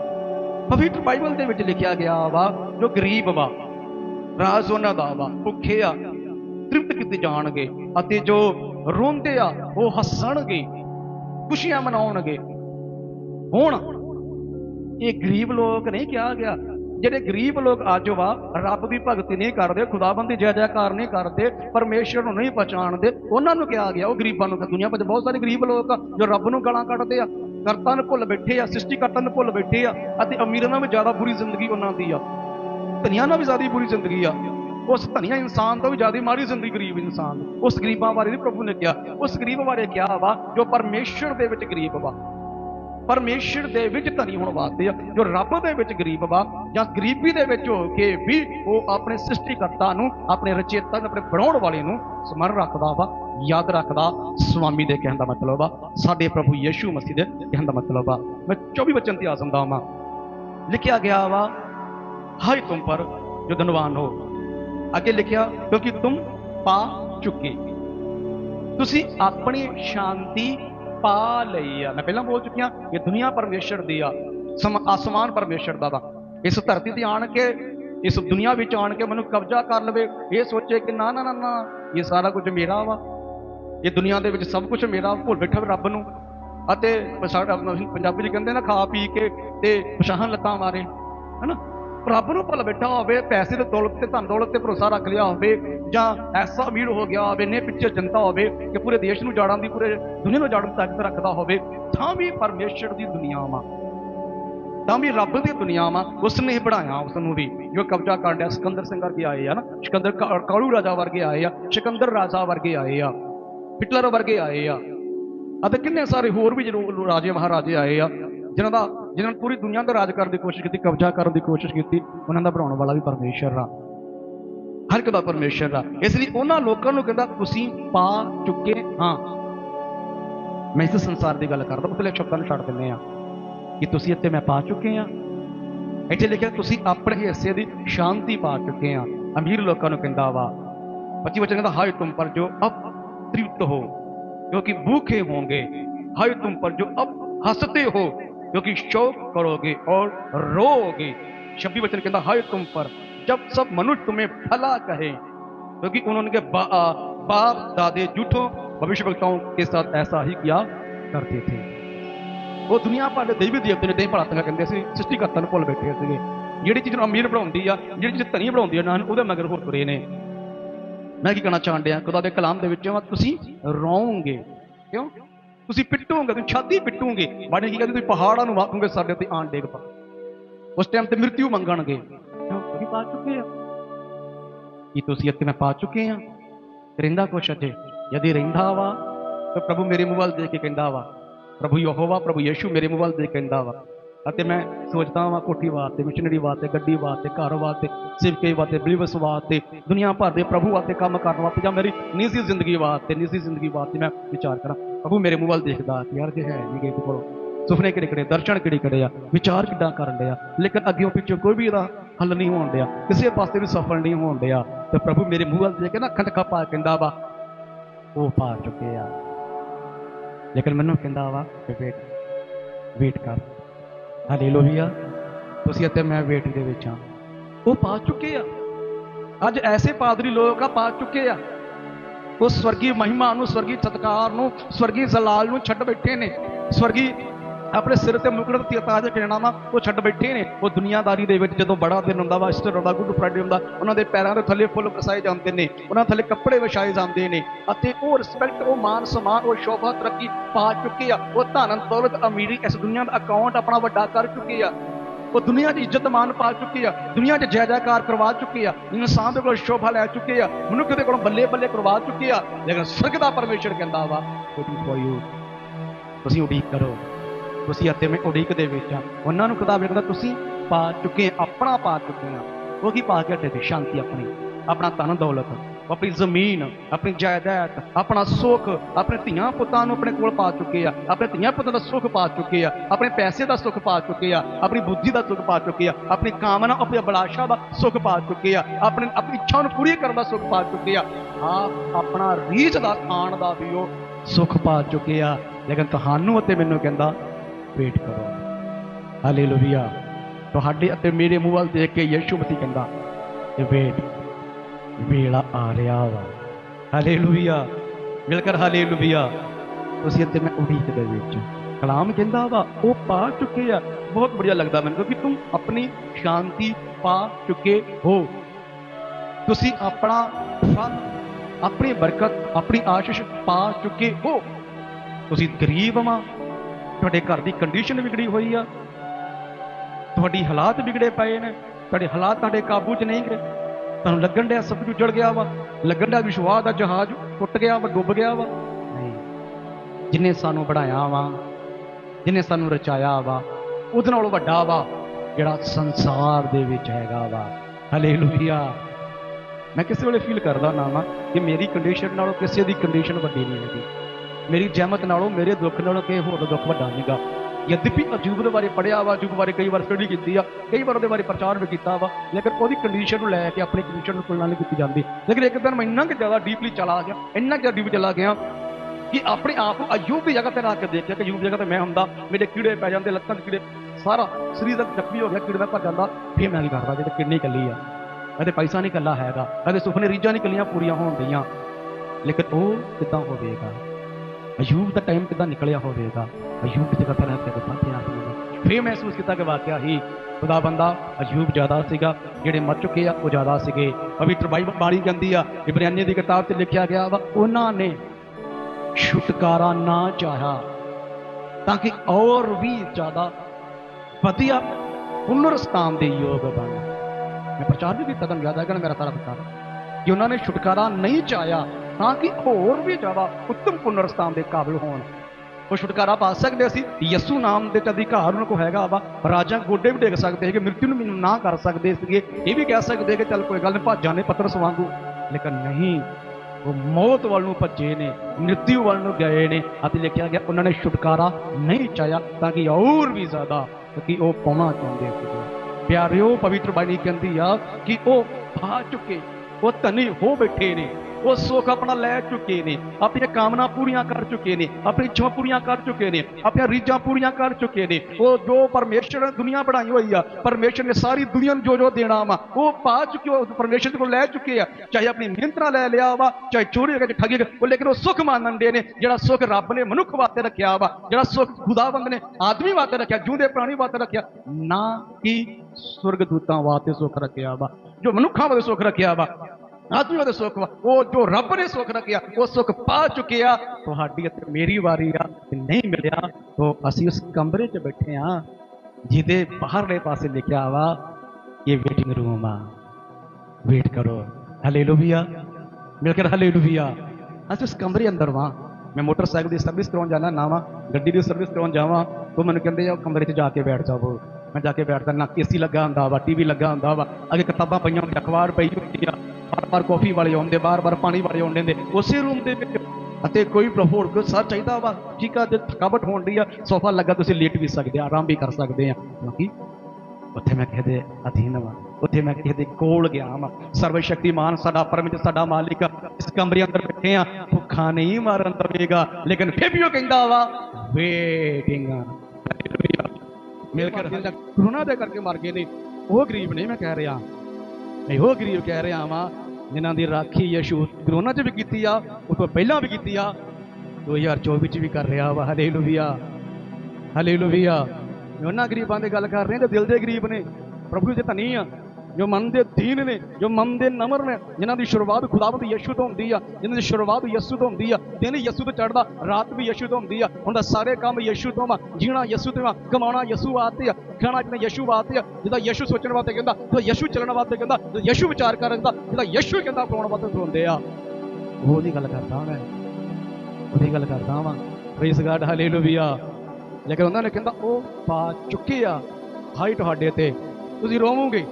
Speaker 1: ਪਵਿੱਤਰ ਬਾਈਬਲ ਦੇ ਵਿੱਚ ਲਿਖਿਆ ਗਿਆ ਵਾ, ਜੋ ਗਰੀਬ ਵਾ, ਰਾਜ ਉਹਨਾਂ ਦਾ ਵਾ, ਭੁੱਖੇ ਆ ਤ੍ਰਿਪਤ ਕੀਤੇ ਜਾਣਗੇ ਅਤੇ ਜੋ ਰੋਂਦੇ ਆ, ਉਹ ਹੱਸਣਗੇ, ਖੁਸ਼ੀਆਂ ਮਨਾਉਣਗੇ। ਹੁਣ ਇਹ ਗਰੀਬ ਲੋਕ ਨਹੀਂ ਕਿਹਾ ਗਿਆ। ਜਿਹੜੇ ਗਰੀਬ ਲੋਕ ਅੱਜ ਵਾ, ਰੱਬ ਦੀ ਭਗਤੀ ਨਹੀਂ ਕਰਦੇ, ਖੁਦਾਬੰਦ ਦੀ ਜੈ ਜੈਕਾਰ ਨਹੀਂ ਕਰਦੇ, ਪਰਮੇਸ਼ਰ ਨੂੰ ਨਹੀਂ ਪਛਾਣਦੇ, ਉਹਨਾਂ ਨੂੰ ਕਿਹਾ ਗਿਆ, ਉਹ ਗਰੀਬਾਂ ਨੂੰ ਦੁਨੀਆ ਵਿੱਚ ਬਹੁਤ ਸਾਰੇ ਗਰੀਬ ਲੋਕ ਆ, ਜੋ ਰੱਬ ਨੂੰ ਗਾਲਾਂ ਕੱਢਦੇ ਆ, ਕਰਤਾ ਨੂੰ ਭੁੱਲ ਬੈਠੇ ਆ, ਸ੍ਰਿਸ਼ਟੀ ਕਰਤਾ ਨੂੰ ਭੁੱਲ ਬੈਠੇ ਆ, ਅਤੇ ਅਮੀਰਾਂ ਨਾਲ ਵੀ ਜ਼ਿਆਦਾ ਬੁਰੀ ਜ਼ਿੰਦਗੀ ਉਹਨਾਂ ਦੀ ਆ। ਧਨੀਆਂ ਨਾਲ ਵੀ ਜ਼ਿਆਦਾ ਬੁਰੀ ਜ਼ਿੰਦਗੀ ਆ। ਉਸ ਧਨੀਆ ਇਨਸਾਨ ਤੋਂ ਵੀ ਜ਼ਿਆਦਾ ਮਾੜੀ ਜ਼ਿੰਦਗੀ ਗਰੀਬ ਇਨਸਾਨ। ਉਸ ਗਰੀਬਾਂ ਬਾਰੇ ਵੀ ਪ੍ਰਭੂ ਨੇ ਕਿਹਾ। ਉਸ ਗਰੀਬ ਬਾਰੇ ਕਿਹਾ ਵਾ, ਜੋ ਪਰਮੇਸ਼ਰ ਦੇ ਵਿੱਚ ਗਰੀਬ ਵਾ। ਪਰਮੇਸ਼ਰ ਦੇ ਵਿੱਚ ਧਨੀ ਹੋਣ ਵਾਸਤੇ ਆ। ਜੋ ਰੱਬ ਦੇ ਵਿੱਚ ਗਰੀਬ ਵਾ, ਜਾਂ ਗਰੀਬੀ ਦੇ ਵਿੱਚ ਹੋ ਕੇ ਵੀ ਉਹ ਆਪਣੇ ਸ੍ਰਿਸ਼ਟੀਕਰਤਾ ਨੂੰ, ਆਪਣੇ ਰਚੇਤਾ ਨੂੰ, ਆਪਣੇ ਬਣਾਉਣ ਵਾਲੇ ਨੂੰ ਸਮਰਨ ਰੱਖਦਾ ਵਾ, ਯਾਦ ਰੱਖਦਾ। ਸੁਆਮੀ ਦੇ ਕਹਿਣ ਦਾ ਮਤਲਬ ਆ, ਸਾਡੇ ਪ੍ਰਭੂ ਯੀਸ਼ੂ ਮਸੀਹ ਦੇ ਕਹਿਣ ਦਾ ਮਤਲਬ ਆ। ਮੈਂ 24 ਵਚਨ ਤੇ ਆ ਜਾਂਦਾ ਵਾਂ ਲਿਖਿਆ ਗਿਆ ਵਾ, ਹਾਏ ਤੁਮ ਪਰ ਜੋ ਧਨਵਾਨ ਹੋ। ਅੱਗੇ ਲਿਖਿਆ, ਕਿਉਂਕਿ ਤੁਮ ਪਾ ਚੁੱਕੇ। ਤੁਸੀਂ ਆਪਣੀ ਸ਼ਾਂਤੀ ਪਾ ਲਈ ਆ। ਮੈਂ ਪਹਿਲਾਂ ਬੋਲ ਚੁੱਕਿਆ ਇਹ ਦੁਨੀਆ ਪਰਮੇਸ਼ਰ ਦੀ ਆ। ਸਮ ਆਸਮਾਨ ਪਰਮੇਸ਼ਰ ਦਾ ਵਾ। ਇਸ ਧਰਤੀ ਤੇ ਆਣ ਕੇ, ਇਸ ਦੁਨੀਆ ਵਿੱਚ ਆਣ ਕੇ ਮੈਨੂੰ ਕਬਜ਼ਾ ਕਰ ਲਵੇ, ਇਹ ਸੋਚੇ ਕਿ ਨਾ ਨਾ ਨਾ ਨਾ, ਇਹ ਸਾਰਾ ਕੁਝ ਮੇਰਾ ਵਾ। ਇਹ ਦੁਨੀਆ ਦੇ ਵਿੱਚ ਸਭ ਕੁਝ ਮੇਰਾ, ਭੁੱਲ ਬੈਠਾ ਰੱਬ ਨੂੰ। ਅਤੇ ਸਾਡਾ ਪੰਜਾਬੀ ਚ ਕਹਿੰਦੇ ਨਾ, ਖਾ ਪੀ ਕੇ ਤੇ ਪਛਾਣ ਲੱਤਾਂ ਮਾਰੇ। ਹਨਾ? ਰੱਬ ਨੂੰ ਭੁੱਲ ਬੈਠਾ ਹੋਵੇ, ਪੈਸੇ ਤੇ ਦੌਲਤ ਤੇ ਧਨ ਦੌਲਤ ਤੇ ਭਰੋਸਾ ਰੱਖ ਲਿਆ ਹੋਵੇ, ਜਾਂ ਐਸਾ ਅਮੀਰ ਹੋ ਗਿਆ ਹੋਵੇ ਨੇ ਪਿੱਛੇ ਜਨਤਾ ਹੋਵੇ ਕਿ ਪੂਰੇ ਦੇਸ਼ ਨੂੰ ਜਾੜਨ ਦੀ, ਪੂਰੇ ਦੁਨੀਆ ਨੂੰ ਜਾੜਨ ਦੀ ਤਾਕਤ ਰੱਖਦਾ ਹੋਵੇ, ਤਾਂ ਵੀ ਪਰਮੇਸ਼ਰ ਦੀ ਦੁਨੀਆ ਵਾ। ਤਾਂ ਵੀ ਰੱਬ ਦੀ ਦੁਨੀਆ ਵਾ, ਉਸਨੇ ਹੀ ਬਣਾਇਆ ਉਸ ਨੂੰ ਵੀ। ਜੋ ਕਬਜ਼ਾ ਕਰਨ ਡਿਆ, ਸਿਕੰਦਰ ਸਿੰਘ ਵਰਗੇ ਆਏ ਆ ਨਾ, ਸਿਕੰਦਰ ਕਾ- ਕਾਲੂ ਰਾਜਾ ਵਰਗੇ ਆਏ ਆ, ਸਿਕੰਦਰ ਰਾਜਾ ਵਰਗੇ ਆਏ ਆ, ਹਿਟਲਰ ਵਰਗੇ ਆਏ ਆ। ਅਤੇ ਕਿੰਨੇ ਸਾਰੇ ਹੋਰ ਵੀ ਜਿਹੜੇ ਰਾਜੇ, ਮਹਾਰਾਜੇ ਆਏ ਆ। ਜਿਹਨਾਂ ਦਾ ਜਿਹਨਾਂ ਨੇ ਪੂਰੀ ਦੁਨੀਆ ਦਾ ਰਾਜ ਕਰਨ ਦੀ ਕੋਸ਼ਿਸ਼ ਕੀਤੀ, ਕਬਜ਼ਾ ਕਰਨ ਦੀ ਕੋਸ਼ਿਸ਼ ਕੀਤੀ, ਉਹਨਾਂ ਦਾ ਭਰਾਉਣ ਵਾਲਾ ਵੀ ਪਰਮੇਸ਼ਰ ਆ। ਹਰ ਇੱਕ ਦਾ ਪਰਮੇਸ਼ਰ ਆ। ਇਸ ਲਈ ਉਹਨਾਂ ਲੋਕਾਂ ਨੂੰ ਕਹਿੰਦਾ, ਤੁਸੀਂ ਪਾ ਚੁੱਕੇ ਹਾਂ। ਮੈਂ ਇਸ ਸੰਸਾਰ ਦੀ ਗੱਲ ਕਰਦਾ ਉਤਲੇ ਸ਼ਬਦਾਂ ਨੂੰ ਛੱਡ ਦਿੰਦੇ ਆ ਕਿ ਤੁਸੀਂ ਇੱਥੇ ਮੈਂ ਪਾ ਚੁੱਕੇ ਆ ਇੱਥੇ ਲਿਖਿਆ, ਤੁਸੀਂ ਆਪਣੇ ਹਿੱਸੇ ਦੀ ਸ਼ਾਂਤੀ ਪਾ ਚੁੱਕੇ ਆ ਅਮੀਰ ਲੋਕਾਂ ਨੂੰ ਕਹਿੰਦਾ ਵਾ 25 ਵਚਨ ਕਹਿੰਦਾ, ਹਾਏ ਤੁਮ ਪਰ ਜੋ ਅਪ ਤ੍ਰਿਪਤ ਹੋ ਕਿਉਂਕਿ ਭੂਖੇ ਹੋਗੇ ਹਾਏ ਤੁਮ ਪਰ ਜੋ ਅਪ, ਹੱਸਦੇ ਹੋ क्योंकि शोक करोगे और रोओगे छब्बी वचन कहता हाय तुम पर जब सब मनुष्य तुम्हें भला कहे क्योंकि उन्होंने बा, आ, बाप दादे झूठों भविष्यवक्ताओं के साथ ऐसा ही किया करते थे ਉਹ ਦੁਨੀਆ ਭਰ ਦੇ ਦੇਵੀ ਦੇਵਤੇ ਨੇ ਤੇ ਭਲਾ ਤੰਗਾ ਕਹਿੰਦੇ ਸੀ ਸ੍ਰਿਸ਼ਟੀ ਕਰਤਾ ਨੂੰ ਭੁੱਲ ਬੈਠੇ ਸੀਗੇ ਜਿਹੜੀ ਚੀਜ਼ ਨੂੰ ਅਮੀਰ ਬਣਾਉਂਦੀ ਆ ਜਿਹੜੀ ਚੀਜ਼ ਧਨੀ ਬਣਾਉਂਦੀ ਆ ਨਾ ਉਹਦੇ ਮਗਰ ਹੋਰ ਤੁਰੇ ਨੇ ਮੈਂ ਕੀ ਕਹਿਣਾ ਚਾਹੁੰਦੇ ਆ ਖੁਦਾ ਦੇ ਕਲਾਮ ਦੇ ਵਿੱਚ ਵਾ ਤੁਸੀਂ ਰੋਵੋਗੇ ਕਿਉਂ ਤੁਸੀਂ ਪਿੱਟੋਗੇ, ਤੁਸੀਂ ਛਾਤੀ ਪਿੱਟੋਗੇ ਬਾਣੀ ਕੀ ਕਹਿੰਦੇ ਤੁਸੀਂ ਪਹਾੜਾਂ ਨੂੰ ਵਾਕੋਗੇ ਸਾਡੇ ਤੇ ਆਣ ਡੇਗ ਪਾ। ਉਸ ਟਾਈਮ ਤੇ ਮ੍ਰਿਤਿਉ ਮੰਗਣਗੇ। ਤੁਸੀਂ ਪਾ ਚੁੱਕੇ ਆ ਕੀ ਤੁਸੀਂ ਇੱਥੇ ਮੈਂ ਪਾ ਚੁੱਕੇ ਆ ਰਹਿੰਦਾ ਕੁਛ ਅਜੇ ਯਦੀ ਰਹਿੰਦਾ ਵਾ, ਤਾਂ ਪ੍ਰਭੂ ਮੇਰੇ ਮੂੰਹ ਵੱਲ ਦੇਖ ਕੇ ਕਹਿੰਦਾ ਵਾ। ਪ੍ਰਭੂ ਯਹੋਵਾ, ਪ੍ਰਭੂ ਯੀਸ਼ੂ ਮੇਰੇ ਮੂੰਹ ਵੱਲ ਦੇਖ ਕੇ ਕਹਿੰਦਾ ਵਾ। ਅਤੇ ਮੈਂ ਸੋਚਦਾ ਵਾਂ, ਕੋਠੀ ਵਾਸਤੇ, ਮਿਸ਼ਨਰੀ ਵਾਸਤੇ, ਗੱਡੀ ਵਾਸਤੇ, ਘਰ ਵਾਸਤੇ, ਸਿਵਕੇ ਵਾਸਤੇ ਬਲੀਵਰਸ ਵਾਸਤੇ, ਦੁਨੀਆ ਭਰ ਦੇ ਪ੍ਰਭੂ ਵਾਸਤੇ ਕੰਮ ਕਰਨ ਵਾਸਤੇ ਜਾਂ ਮੇਰੀ ਨਿੱਜੀ ਜ਼ਿੰਦਗੀ ਵਾਸਤੇ, ਨਿੱਜੀ ਜ਼ਿੰਦਗੀ ਵਾਸਤੇ ਮੈਂ ਵਿਚਾਰ ਕਰਾਂ। ਪ੍ਰਭੂ ਮੇਰੇ ਮੂੰਹ ਵੱਲ ਦੇਖਦਾ ਯਾਰ ਜੇ ਹੈ ਨਹੀਂ ਗਏ ਕੋਲ। ਸੁਪਨੇ ਕਿਹੜੇ ਕਿਹੜੇ ਦਰਸ਼ਨ ਕਿਹੜੇ ਕਿਹੜੇ ਆ, ਵਿਚਾਰ ਕਿੱਦਾਂ ਕਰਨ ਡਿਆ। ਲੇਕਿਨ ਅੱਗੇ ਪਿੱਛੋਂ ਕੋਈ ਵੀ ਇਹਦਾ ਹੱਲ ਨਹੀਂ ਹੋਣ ਡਿਆ, ਕਿਸੇ ਪਾਸੇ ਵੀ ਸਫਲ ਨਹੀਂ ਹੋਣ ਡਿਆ। ਤੇ ਪ੍ਰਭੂ ਮੇਰੇ ਮੂੰਹ ਵੱਲ ਦੇਖ ਕੇ ਨਾ ਅੱਖਾਂ ਪਾ ਕਹਿੰਦਾ ਵਾ, ਉਹ ਪਾ ਚੁੱਕੇ ਆ। ਲੇਕਿਨ ਮੈਨੂੰ ਕਹਿੰਦਾ ਵਾ ਕਿ ਵੇਟ ਵੇਟ ਕਰ। ਹਾਲੇਲੂਇਆ ਤੁਸੀਂ ਅਤੇ ਮੈਂ ਵੇਟ ਦੇ ਵਿੱਚ ਹਾਂ। ਉਹ ਪਾ ਚੁੱਕੇ ਆ। ਅੱਜ ਐਸੇ ਪਾਦਰੀ ਲੋਕ ਆ, ਪਾ ਚੁੱਕੇ ਆ। ਉਹ ਸਵਰਗੀ ਮਹਿਮਾ ਨੂੰ, ਸਵਰਗੀ ਸਤਕਾਰ ਨੂੰ, ਸਵਰਗੀ ਜ਼ਲਾਲ ਨੂੰ ਛੱਡ ਬੈਠੇ ਨੇ। ਸਵਰਗੀ ਆਪਣੇ ਸਿਰ ਤੇ ਮੁਕੜ ਤੇ ਤਾਜ ਕਿਰਣਾ ਵਾ, ਉਹ ਛੱਡ ਬੈਠੇ ਨੇ। ਉਹ ਦੁਨੀਆਦਾਰੀ ਦੇ ਵਿੱਚ ਜਦੋਂ ਬੜਾ ਦਿਨ ਹੁੰਦਾ ਵਾ ਇਸਟਰ ਹੁੰਦਾ ਗੁੱਡ ਫਰਾਈਡੇ ਹੁੰਦਾ, ਉਹਨਾਂ ਦੇ ਪੈਰਾਂ ਦੇ ਥੱਲੇ ਫੁੱਲ ਵਸਾਏ ਜਾਂਦੇ ਨੇ, ਉਹਨਾਂ ਥੱਲੇ ਕੱਪੜੇ ਵਿਛਾਏ ਜਾਂਦੇ ਨੇ ਅਤੇ ਉਹ ਰਿਸਪੈਕਟ ਉਹ ਮਾਨ ਸਮਾਨ ਉਹ ਸ਼ੋਭਾ ਤਰੱਕੀ ਪਾ ਚੁੱਕੇ ਆ। ਉਹ ਧਨ ਦੌਲਤ ਅਮੀਰੀ ਇਸ ਦੁਨੀਆ ਦਾ ਅਕਾਊਂਟ ਆਪਣਾ ਵੱਡਾ ਕਰ ਚੁੱਕੇ ਆ। ਉਹ ਦੁਨੀਆ 'ਚ ਇੱਜ਼ਤ ਮਾਨ ਪਾ ਚੁੱਕੇ ਆ, ਦੁਨੀਆ 'ਚ ਜੈ ਜੈਕਾਰ ਕਰਵਾ ਚੁੱਕੇ ਆ, ਇਨਸਾਨ ਦੇ ਕੋਲ ਸ਼ੋਭਾ ਲੈ ਚੁੱਕੇ ਆ, ਮਨੁੱਖ ਦੇ ਕੋਲ ਬੱਲੇ ਬੱਲੇ ਕਰਵਾ ਚੁੱਕੇ ਆ, ਲੇਕਿਨ ਸਵਰਗ ਦਾ ਪਰਮੇਸ਼ਰ ਕਹਿੰਦਾ ਵਾ waiting for you ਤੁਸੀਂ ਉਡੀਕ ਕਰੋ, ਤੁਸੀਂ ਅਤੇ ਮੈਂ ਉਡੀਕ ਦੇ ਵਿੱਚ ਆ। ਉਹਨਾਂ ਨੂੰ ਕਿਤਾਬ ਵੇਖਦਾ ਤੁਸੀਂ ਪਾ ਚੁੱਕੇ ਆਪਣਾ ਪਾ ਚੁੱਕੇ ਆ। ਉਹ ਕੀ ਪਾ ਕੇ ਹਟੇ ਤੇ ਸ਼ਾਂਤੀ ਆਪਣੀ, ਆਪਣਾ ਤਨ ਦੌਲਤ ਆਪਣੀ ਜ਼ਮੀਨ, ਆਪਣੀ ਜਾਇਦਾਦ, ਆਪਣਾ ਸੁੱਖ, ਆਪਣੇ ਧੀਆਂ ਪੁੱਤਾਂ ਨੂੰ ਆਪਣੇ ਕੋਲ ਪਾ ਚੁੱਕੇ ਆ, ਆਪਣੇ ਧੀਆਂ ਪੁੱਤਾਂ ਦਾ ਸੁੱਖ ਪਾ ਚੁੱਕੇ ਆ, ਆਪਣੇ ਪੈਸੇ ਦਾ ਸੁੱਖ ਪਾ ਚੁੱਕੇ ਆ, ਆਪਣੀ ਬੁੱਧੀ ਦਾ ਸੁੱਖ ਪਾ ਚੁੱਕੇ ਆ, ਆਪਣੀ ਕਾਮਨਾ, ਆਪਣੀ ਅਭਿਲਾਸ਼ਾ ਦਾ ਸੁੱਖ ਪਾ ਚੁੱਕੇ ਆ, ਆਪਣੇ, ਆਪਣੀ ਇੱਛਾ ਨੂੰ ਪੂਰੀ ਕਰਨ ਦਾ ਸੁੱਖ ਪਾ ਚੁੱਕੇ ਆ ਆ ਆਪਣਾ ਰੀਚ ਦਾ ਖਾਣ ਦਾ ਵੀ ਉਹ ਸੁੱਖ ਪਾ ਚੁੱਕੇ ਆ, ਲੇਕਿਨ ਤੁਹਾਨੂੰ ਅਤੇ ਮੈਨੂੰ ਕਹਿੰਦਾ, ਵੇਟ ਕਰੋ। ਹਾਲੇਲੂਇਆ ਤੁਹਾਡੇ ਅਤੇ ਮੇਰੇ ਮੂੰਹ ਵੱਲ ਦੇਖ ਕੇ ਯਿਸੂ ਮਸੀਹ ਕਹਿੰਦਾ ਇਹ ਵੇਟ। ਵੇਲਾ ਆ ਰਿਹਾ ਵਾ। ਹਾਲੇਲੂਇਆ ਮਿਲ ਕਰ ਹਾਲੇਲੂਇਆ ਤੁਸੀਂ ਅਤੇ ਮੈਂ ਉਡੀਕ ਦੇ ਵਿੱਚ ਕਲਾਮ ਕਹਿੰਦਾ ਵਾ, ਉਹ ਪਾ ਚੁੱਕੇ ਆ। ਬਹੁਤ ਬੜੀਆ ਲੱਗਦਾ ਮੈਨੂੰ ਕਿਉਂਕਿ ਤੂੰ ਆਪਣੀ ਸ਼ਾਂਤੀ ਪਾ ਚੁੱਕੇ ਹੋ। ਤੁਸੀਂ ਆਪਣਾ ਫਲ ਆਪਣੀ ਬਰਕਤ, ਆਪਣੀ ਆਸ਼ੀਸ਼ ਪਾ ਚੁੱਕੇ ਹੋ। ਤੁਸੀਂ ਗਰੀਬ ਵਾਂ। ਤੁਹਾਡੇ ਘਰ ਦੀ ਕੰਡੀਸ਼ਨ ਵਿਗੜੀ ਹੋਈ ਆ। ਤੁਹਾਡੀ ਹਾਲਾਤ ਵਿਗੜੇ ਪਏ ਨੇ। ਤੁਹਾਡੇ ਹਾਲਾਤ ਤੁਹਾਡੇ ਕਾਬੂ 'ਚ ਨਹੀਂ ਗਏ। ਤੁਹਾਨੂੰ ਲੱਗਣ ਡਿਆ ਸਭ ਕੁਝ ਜੜ ਗਿਆ ਵਾ। ਲੱਗਣ ਡਿਆ ਵਿਸ਼ਵਾਸ ਦਾ ਜਹਾਜ਼ ਟੁੱਟ ਗਿਆ ਵਾ ਡੁੱਬ ਗਿਆ ਵਾ। ਨਹੀਂ। ਜਿਨੇ ਸਾਨੂੰ ਬਣਾਇਆ ਵਾ ਜਿਨੇ ਸਾਨੂੰ ਰਚਾਇਆ ਵਾ ਉਹਦੇ ਨਾਲੋਂ ਵੱਡਾ ਵਾ ਜਿਹੜਾ ਸੰਸਾਰ ਦੇ ਵਿੱਚ ਹੈਗਾ ਵਾ। ਹਾਲੇਲੂਇਆ ਮੈਂ ਕਿਸੇ ਵੇਲੇ ਫੀਲ ਕਰਦਾ ਨਾ ਵਾਂ ਕਿ ਮੇਰੀ ਕੰਡੀਸ਼ਨ ਨਾਲੋਂ ਕਿਸੇ ਦੀ ਕੰਡੀਸ਼ਨ ਵੱਡੀ ਨਹੀਂ ਹੈਗੀ। ਮੇਰੀ ਜਹਿਮਤ ਨਾਲੋਂ ਮੇਰੇ ਦੁੱਖ ਨਾਲੋਂ ਕਿਸੇ ਹੋਰ ਦਾ ਦੁੱਖ ਵੱਡਾ ਨਹੀਂਗਾ ਯਦਿਪੀ ਅਜੂਬ ਦੇ ਬਾਰੇ ਪੜਿਆ ਵਾ ਅਜੂਬ ਬਾਰੇ ਕਈ ਵਾਰ ਸਟੱਡੀ ਕੀਤੀ ਆ ਕਈ ਵਾਰ ਉਹਦੇ ਬਾਰੇ ਪ੍ਰਚਾਰ ਵੀ ਕੀਤਾ ਵਾ ਲੇਕਿਨ ਉਹਦੀ ਕੰਡੀਸ਼ਨ ਨੂੰ ਲੈ ਕੇ ਆਪਣੀ ਕੰਡੀਸ਼ਨ ਨੂੰ ਤੁਲਨਾ ਨਹੀਂ ਕੀਤੀ ਜਾਂਦੀ ਲੇਕਿਨ ਇੱਕ ਦਿਨ ਮੈਂ ਇੰਨਾ ਕਿ ਜ਼ਿਆਦਾ ਡੀਪਲੀ ਚਲਾ ਗਿਆ ਇੰਨਾ ਕਿ ਡੀਪ ਚਲਾ ਗਿਆ ਕਿ ਆਪਣੇ ਆਪ ਨੂੰ ਅਯੂਬ ਦੀ ਜਗ੍ਹਾ ਤੇ ਰੱਖ ਕੇ ਦੇਖਿਆ ਕਿ ਅਯੂਬ ਦੀ ਜਗ੍ਹਾ ਤੇ ਮੈਂ ਹੁੰਦਾ ਮੇਰੇ ਕੀੜੇ ਪੈ ਜਾਂਦੇ ਲੱਤਾਂ ਦੇ ਕੀੜੇ ਸਾਰਾ ਸਰੀਰ ਦਾ ਜ਼ਖਮੀ ਹੋ ਗਿਆ ਕੀੜੇ ਦਾ ਭਰ ਜਾਂਦਾ ਫੇਰ ਮੈਂ ਨਹੀਂ ਕਰਦਾ ਜਿਹੜੇ ਕਿੰਨੀ ਕੱਲੀ ਆ ਕਦੇ ਪੈਸਾ ਨਹੀਂ ਕੱਲਾ ਹੈਗਾ ਕਦੇ ਸੁਪਨੇ ਰੀਝਾਂ ਨਹੀਂ ਕੱਲੀਆਂ ਪੂਰੀਆਂ ਹੋਣ ਦੀਆਂ ਲੇਕਿਨ ਉਹ ਕਿੱਦਾਂ ਹੋਵੇਗਾ ਅਯੂਬ ਦਾ ਟਾਈਮ ਕਿੱਦਾਂ ਨਿਕਲਿਆ ਹੋਵੇਗਾ? ਅਯੂਬ ਦੀ ਜਗ੍ਹਾ ਤੇ ਕੇ ਦੱਸਾਂ ਤੇ ਆਪ ਨੂੰ ਫੇਰ ਮਹਿਸੂਸ ਕੀਤਾ ਕਿ ਵਾਕਿਆ ਹੀ ਖੁਦਾ ਬੰਦਾ ਅਯੂਬ ਜ਼ਿਆਦਾ ਸੀਗਾ, ਜਿਹੜੇ ਮਰ ਚੁੱਕੇ ਆ, ਉਹ ਜ਼ਿਆਦਾ ਸੀਗੇ। ਪਵਿੱਤਰ ਬਾਈਬਲ ਬਾਣੀ ਕਹਿੰਦੀ ਆ, ਇਬਰਾਨੀ ਦੀ ਕਿਤਾਬ 'ਚ ਲਿਖਿਆ ਗਿਆ ਵਾ, ਉਹਨਾਂ ਨੇ ਛੁਟਕਾਰਾ ਨਾ ਚਾਹਿਆ ਤਾਂ ਕਿ ਔਰ ਵੀ ਜ਼ਿਆਦਾ ਵਧੀਆ ਪੁਨਰਸਥਾਨ ਦੇ ਯੋਗ ਬਣ। ਮੈਂ ਪ੍ਰਚਾਰ ਵੀ ਕੀਤਾ, ਤੁਹਾਨੂੰ ਯਾਦ ਹੈਗਾ ਨਾ ਮੇਰਾ ਸਾਰਾ ਪ੍ਰਚਾਰ ਕਿ ਉਹਨਾਂ ਨੇ ਛੁਟਕਾਰਾ ਨਹੀਂ ਚਾਹਿਆ ਤਾਂ ਕਿ ਹੋਰ ਵੀ ਜ਼ਿਆਦਾ ਉੱਤਮ ਪੁਨਰਸਥਾਨ ਦੇ ਕਾਬਿਲ ਹੋਣ। ਉਹ ਛੁਟਕਾਰਾ ਪਾ ਸਕਦੇ ਅਸੀਂ। ਯਸੂ ਨਾਮ ਦੇ ਅਧਿਕਾਰ ਉਹਨਾਂ ਕੋਲ ਹੈਗਾ ਵਾ। ਰਾਜਾ ਗੋਡੇ ਵੀ ਡੇਗ ਸਕਦੇ ਹੈਗੇ, ਮ੍ਰਿਤੂ ਨੂੰ ਮੈਨੂੰ ਨਾ ਕਰ ਸਕਦੇ ਸੀਗੇ। ਇਹ ਵੀ ਕਹਿ ਸਕਦੇ ਕਿ ਚੱਲ ਕੋਈ ਗੱਲ ਨਹੀਂ ਭਾਜਾਂ ਨੇ ਪੱਤਰ ਵਾਂਗੂ ਲੇਕਿਨ ਨਹੀਂ, ਉਹ ਮੌਤ ਵੱਲ ਨੂੰ ਭੱਜੇ ਨੇ ਮ੍ਰਿਤੂ ਵੱਲ ਨੂੰ ਗਏ ਨੇ। ਅਤੇ ਲਿਖਿਆ ਗਿਆ, ਉਹਨਾਂ ਨੇ ਛੁਟਕਾਰਾ ਨਹੀਂ ਚਾਹਿਆ ਤਾਂ ਕਿ ਹੋਰ ਵੀ ਜ਼ਿਆਦਾ ਕਿ ਉਹ ਪਾਉਣਾ ਚਾਹੁੰਦੇ ਸੀ ਪਿਆਰਿਓ, ਪਵਿੱਤਰ ਬਾਣੀ ਕਹਿੰਦੀ ਆ ਕਿ ਉਹ ਪਾ ਚੁੱਕੇ, ਉਹ ਧਨੀ ਹੋ ਬੈਠੇ ਨੇ। ਉਹ ਸੁੱਖ ਆਪਣਾ ਲੈ ਚੁੱਕੇ ਨੇ, ਆਪਣੀਆਂ ਕਾਮਨਾ ਪੂਰੀਆਂ ਕਰ ਚੁੱਕੇ ਨੇ, ਆਪਣੀ ਇੱਛਾ ਪੂਰੀਆਂ ਕਰ ਚੁੱਕੇ ਨੇ, ਆਪਣੀਆਂ ਰੀਝਾਂ ਪੂਰੀਆਂ ਕਰ ਚੁੱਕੇ ਨੇ। ਉਹ ਜੋ ਪਰਮੇਸ਼ਰ ਨੇ ਦੁਨੀਆ ਬਣਾਈ ਹੋਈ ਆ, ਪਰਮੇਸ਼ਰ ਨੇ ਸਾਰੀ ਦੁਨੀਆ ਨੂੰ ਜੋ ਜੋ ਦੇਣਾ ਵਾ, ਉਹ ਪਾ ਚੁੱਕੇ ਉਹ ਪਰਮੇਸ਼ਰ ਕੋਲ ਲੈ ਚੁੱਕੇ ਆ। ਚਾਹੇ ਆਪਣੀ ਮਿਹਨਤ ਨਾਲ ਲੈ ਲਿਆ ਵਾ, ਚਾਹੇ ਚੋਰੀ ਕਰਕੇ ਠੱਗੀ ਉਹ ਲੇਕਿਨ ਉਹ ਸੁੱਖ ਮੰਨਣ ਨੇ, ਜਿਹੜਾ ਸੁੱਖ ਰੱਬ ਨੇ ਮਨੁੱਖ ਵਾਸਤੇ ਰੱਖਿਆ ਵਾ, ਜਿਹੜਾ ਸੁੱਖ ਖੁਦਾਵੰਦ ਨੇ, ਆਦਮੀ ਵਾਸਤੇ ਰੱਖਿਆ ਜੂਦੇ ਪ੍ਰਾਣੀ ਵਾਸਤੇ ਰੱਖਿਆ, ਨਾ ਕਿ ਸੁਰਗ ਦੂਤਾਂ ਵਾਸਤੇ ਸੁੱਖ ਰੱਖਿਆ ਵਾ, ਜੋ ਮਨੁੱਖਾਂ ਵਾਸਤੇ ਸੁੱਖ ਰੱਖਿਆ ਵਾ। ਆਦਮੀ ਵਾਸਤੇ ਸੁੱਖ ਵਾ। ਉਹ ਜੋ ਰੱਬ ਨੇ ਸੁੱਖ ਰੱਖਿਆ ਉਹ ਸੁੱਖ ਪਾ ਚੁੱਕਿਆ। ਤੁਹਾਡੀ ਅਤੇ ਮੇਰੀ ਵਾਰੀ ਆ ਨਹੀਂ ਮਿਲਿਆ, ਉਹ ਅਸੀਂ ਉਸ ਕਮਰੇ 'ਚ ਬੈਠੇ ਆ, ਜਿਹਦੇ ਬਾਹਰਲੇ ਪਾਸੇ ਲਿਖਿਆ ਵਾ ਇਹ ਵੇਟਿੰਗ ਰੂਮ ਆ। ਵੇਟ ਕਰੋ। ਹਾਲੇਲੂਇਆ ਮਿਲ ਕੇ ਹਾਲੇਲੂਇਆ ਅਸੀਂ ਉਸ ਕਮਰੇ ਅੰਦਰ ਵਾਂ। ਮੈਂ ਮੋਟਰਸਾਈਕਲ ਦੀ ਸਰਵਿਸ ਕਰਾਉਣ ਜਾਣਾ, ਨਾ ਵਾ। ਗੱਡੀ ਦੀ ਸਰਵਿਸ ਕਰਾਉਣ ਜਾਵਾਂ। ਉਹ ਮੈਨੂੰ ਕਹਿੰਦੇ ਆ, ਉਹ ਕਮਰੇ 'ਚ ਜਾ ਕੇ ਬੈਠ ਜਾਵੋ। ਮੈਂ ਜਾ ਕੇ ਬੈਠਦਾ, ਨਾ ਏਸੀ ਲੱਗਾ ਹੁੰਦਾ ਵਾ ਟੀਵੀ ਲੱਗਾ ਹੁੰਦਾ ਵਾ। ਅੱਗੇ ਕਿਤਾਬਾਂ ਪਈਆਂ ਹੁੰਦੀਆਂ, ਅਖਬਾਰ ਪਈ ਹੁੰਦੀ ਆ। ਬਾਰ-ਬਾਰ ਕਾਫੀ ਵਾਲੇ ਆਉਂਦੇ ਬਾਰ-ਬਾਰ ਪਾਣੀ ਵਾਲੇ ਆਉਂਦੇ ਨੇ। ਉਸੇ ਰੂਮ ਦੇ ਵਿੱਚ ਅਤੇ ਕੋਈ ਹੋਰ ਕੋਈ ਸਾਰ ਚਾਹੀਦਾ ਵਾ ਠੀਕ ਆ ਜੇ ਥਕਾਵਟ ਹੋਣ ਦੀ ਆ ਸੋਫਾ ਲੱਗਾ ਤੁਸੀਂ ਲੇਟ ਵੀ ਸਕਦੇ ਆ ਆਰਾਮ ਵੀ ਕਰ ਸਕਦੇ ਆ। ਕਿਉਂਕਿ ਉੱਥੇ ਮੈਂ ਕਿਸੇ ਦੇ ਅਧੀਨ ਵਾਂ ਉੱਥੇ ਮੈਂ ਕਿਸੇ ਦੇ ਕੋਲ ਗਿਆ ਵਾਂ। ਸਰਵ ਸ਼ਕਤੀਮਾਨ ਸਾਡਾ ਪਰਮੇਸ਼ਰ ਸਾਡਾ ਮਾਲਿਕ ਇਸ ਕਮਰੇ ਅੰਦਰ ਬੈਠੇ ਆ ਭੁੱਖਾ ਨਹੀਂ ਮਾਰਨ ਦਵੇਗਾ ਲੇਕਿਨ ਫਿਰ ਵੀ ਉਹ ਕਹਿੰਦਾ ਵਾ ਵੇਟਿੰਗ ਮਿਲ ਕੇ ਕਰੋਨਾ ਦੇ ਕਰਕੇ ਮਰ ਗਏ ਨੇ ਉਹ ਗਰੀਬ ਨਹੀਂ ਮੈਂ ਕਹਿ ਰਿਹਾ। ਮੈਂ ਉਹ ਗਰੀਬ ਕਹਿ ਰਿਹਾ ਵਾਂ, ਜਿਨ੍ਹਾਂ ਦੀ ਰਾਖੀ ਯਸ਼ੂ ਕਰੋਨਾ 'ਚ ਵੀ ਕੀਤੀ ਆ ਉਹ ਤੋਂ ਪਹਿਲਾਂ ਵੀ ਕੀਤੀ ਆ 2024 'ਚ ਵੀ ਕਰ ਰਿਹਾ ਵਾ, ਹਾਲੇਲੂਇਆ ਹਾਲੇਲੂਇਆ। ਮੈਂ ਉਹਨਾਂ ਗਰੀਬਾਂ ਦੀ ਗੱਲ ਕਰ ਰਹੇ ਜੋ ਦਿਲ ਦੇ ਗਰੀਬ ਨੇ, ਪ੍ਰਭੂ ਦੇ ਧਨੀ ਆ। ਜੋ ਮਨ ਦੇ ਦੀਨ ਨੇ, ਜੋ ਮਨ ਦੇ ਨਮਰ ਨੇ, ਜਿਨ੍ਹਾਂ ਦੀ ਸ਼ੁਰੂਆਤ ਖੁਦਾਵੰਦ ਯਿਸੂ ਤੋਂ ਹੁੰਦੀ ਆ, ਜਿਨ੍ਹਾਂ ਦੀ ਸ਼ੁਰੂਆਤ ਯਿਸੂ ਤੋਂ ਹੁੰਦੀ ਆ, ਦਿਨ ਯਿਸੂ ਤੋਂ ਚੜਦਾ ਰਾਤ ਵੀ ਯਿਸੂ ਤੋਂ ਹੁੰਦੀ ਆ ਹੁੰਦਾ ਸਾਰੇ ਕੰਮ ਯਿਸੂ ਤੋਂ ਵਾ ਜੀਣਾ ਯਿਸੂ ਤੋਂ ਆ, ਕਮਾਉਣਾ ਯਿਸੂ ਵਾਸਤੇ ਆ, ਖਾਣਾ ਪੀਣਾ ਯਿਸੂ ਵਾਸਤੇ ਆ ਜਿਹਦਾ ਯਿਸੂ ਸੋਚਣ ਵਾਸਤੇ ਕਹਿੰਦਾ ਜਿਹਦਾ ਯਿਸੂ ਚੱਲਣ ਵਾਸਤੇ ਕਹਿੰਦਾ ਜਿਹਦਾ ਯਿਸੂ ਵਿਚਾਰ ਕਰਨ ਦਾ ਜਿਹਦਾ ਯਿਸੂ ਕਹਿੰਦਾ ਪਾਉਣ ਵਾਸਤੇ ਸੁਣਦੇ ਆ। ਉਹਦੀ ਗੱਲ ਕਰਦਾ ਮੈਂ ਉਹਦੀ ਗੱਲ ਕਰਦਾ ਵਾਂ। ਪ੍ਰੇਸ ਗਾਡ ਹਾਲੇਲੂਇਆ ਲੇਕਿਨ ਉਹਨਾਂ ਨੇ ਕਹਿੰਦਾ, ਉਹ ਪਾ ਚੁੱਕੇ ਆ ਹਾਈ ਤੁਹਾਡੇ ਤੇ, ਤੁਸੀਂ ਰੋਵੋਗੇ।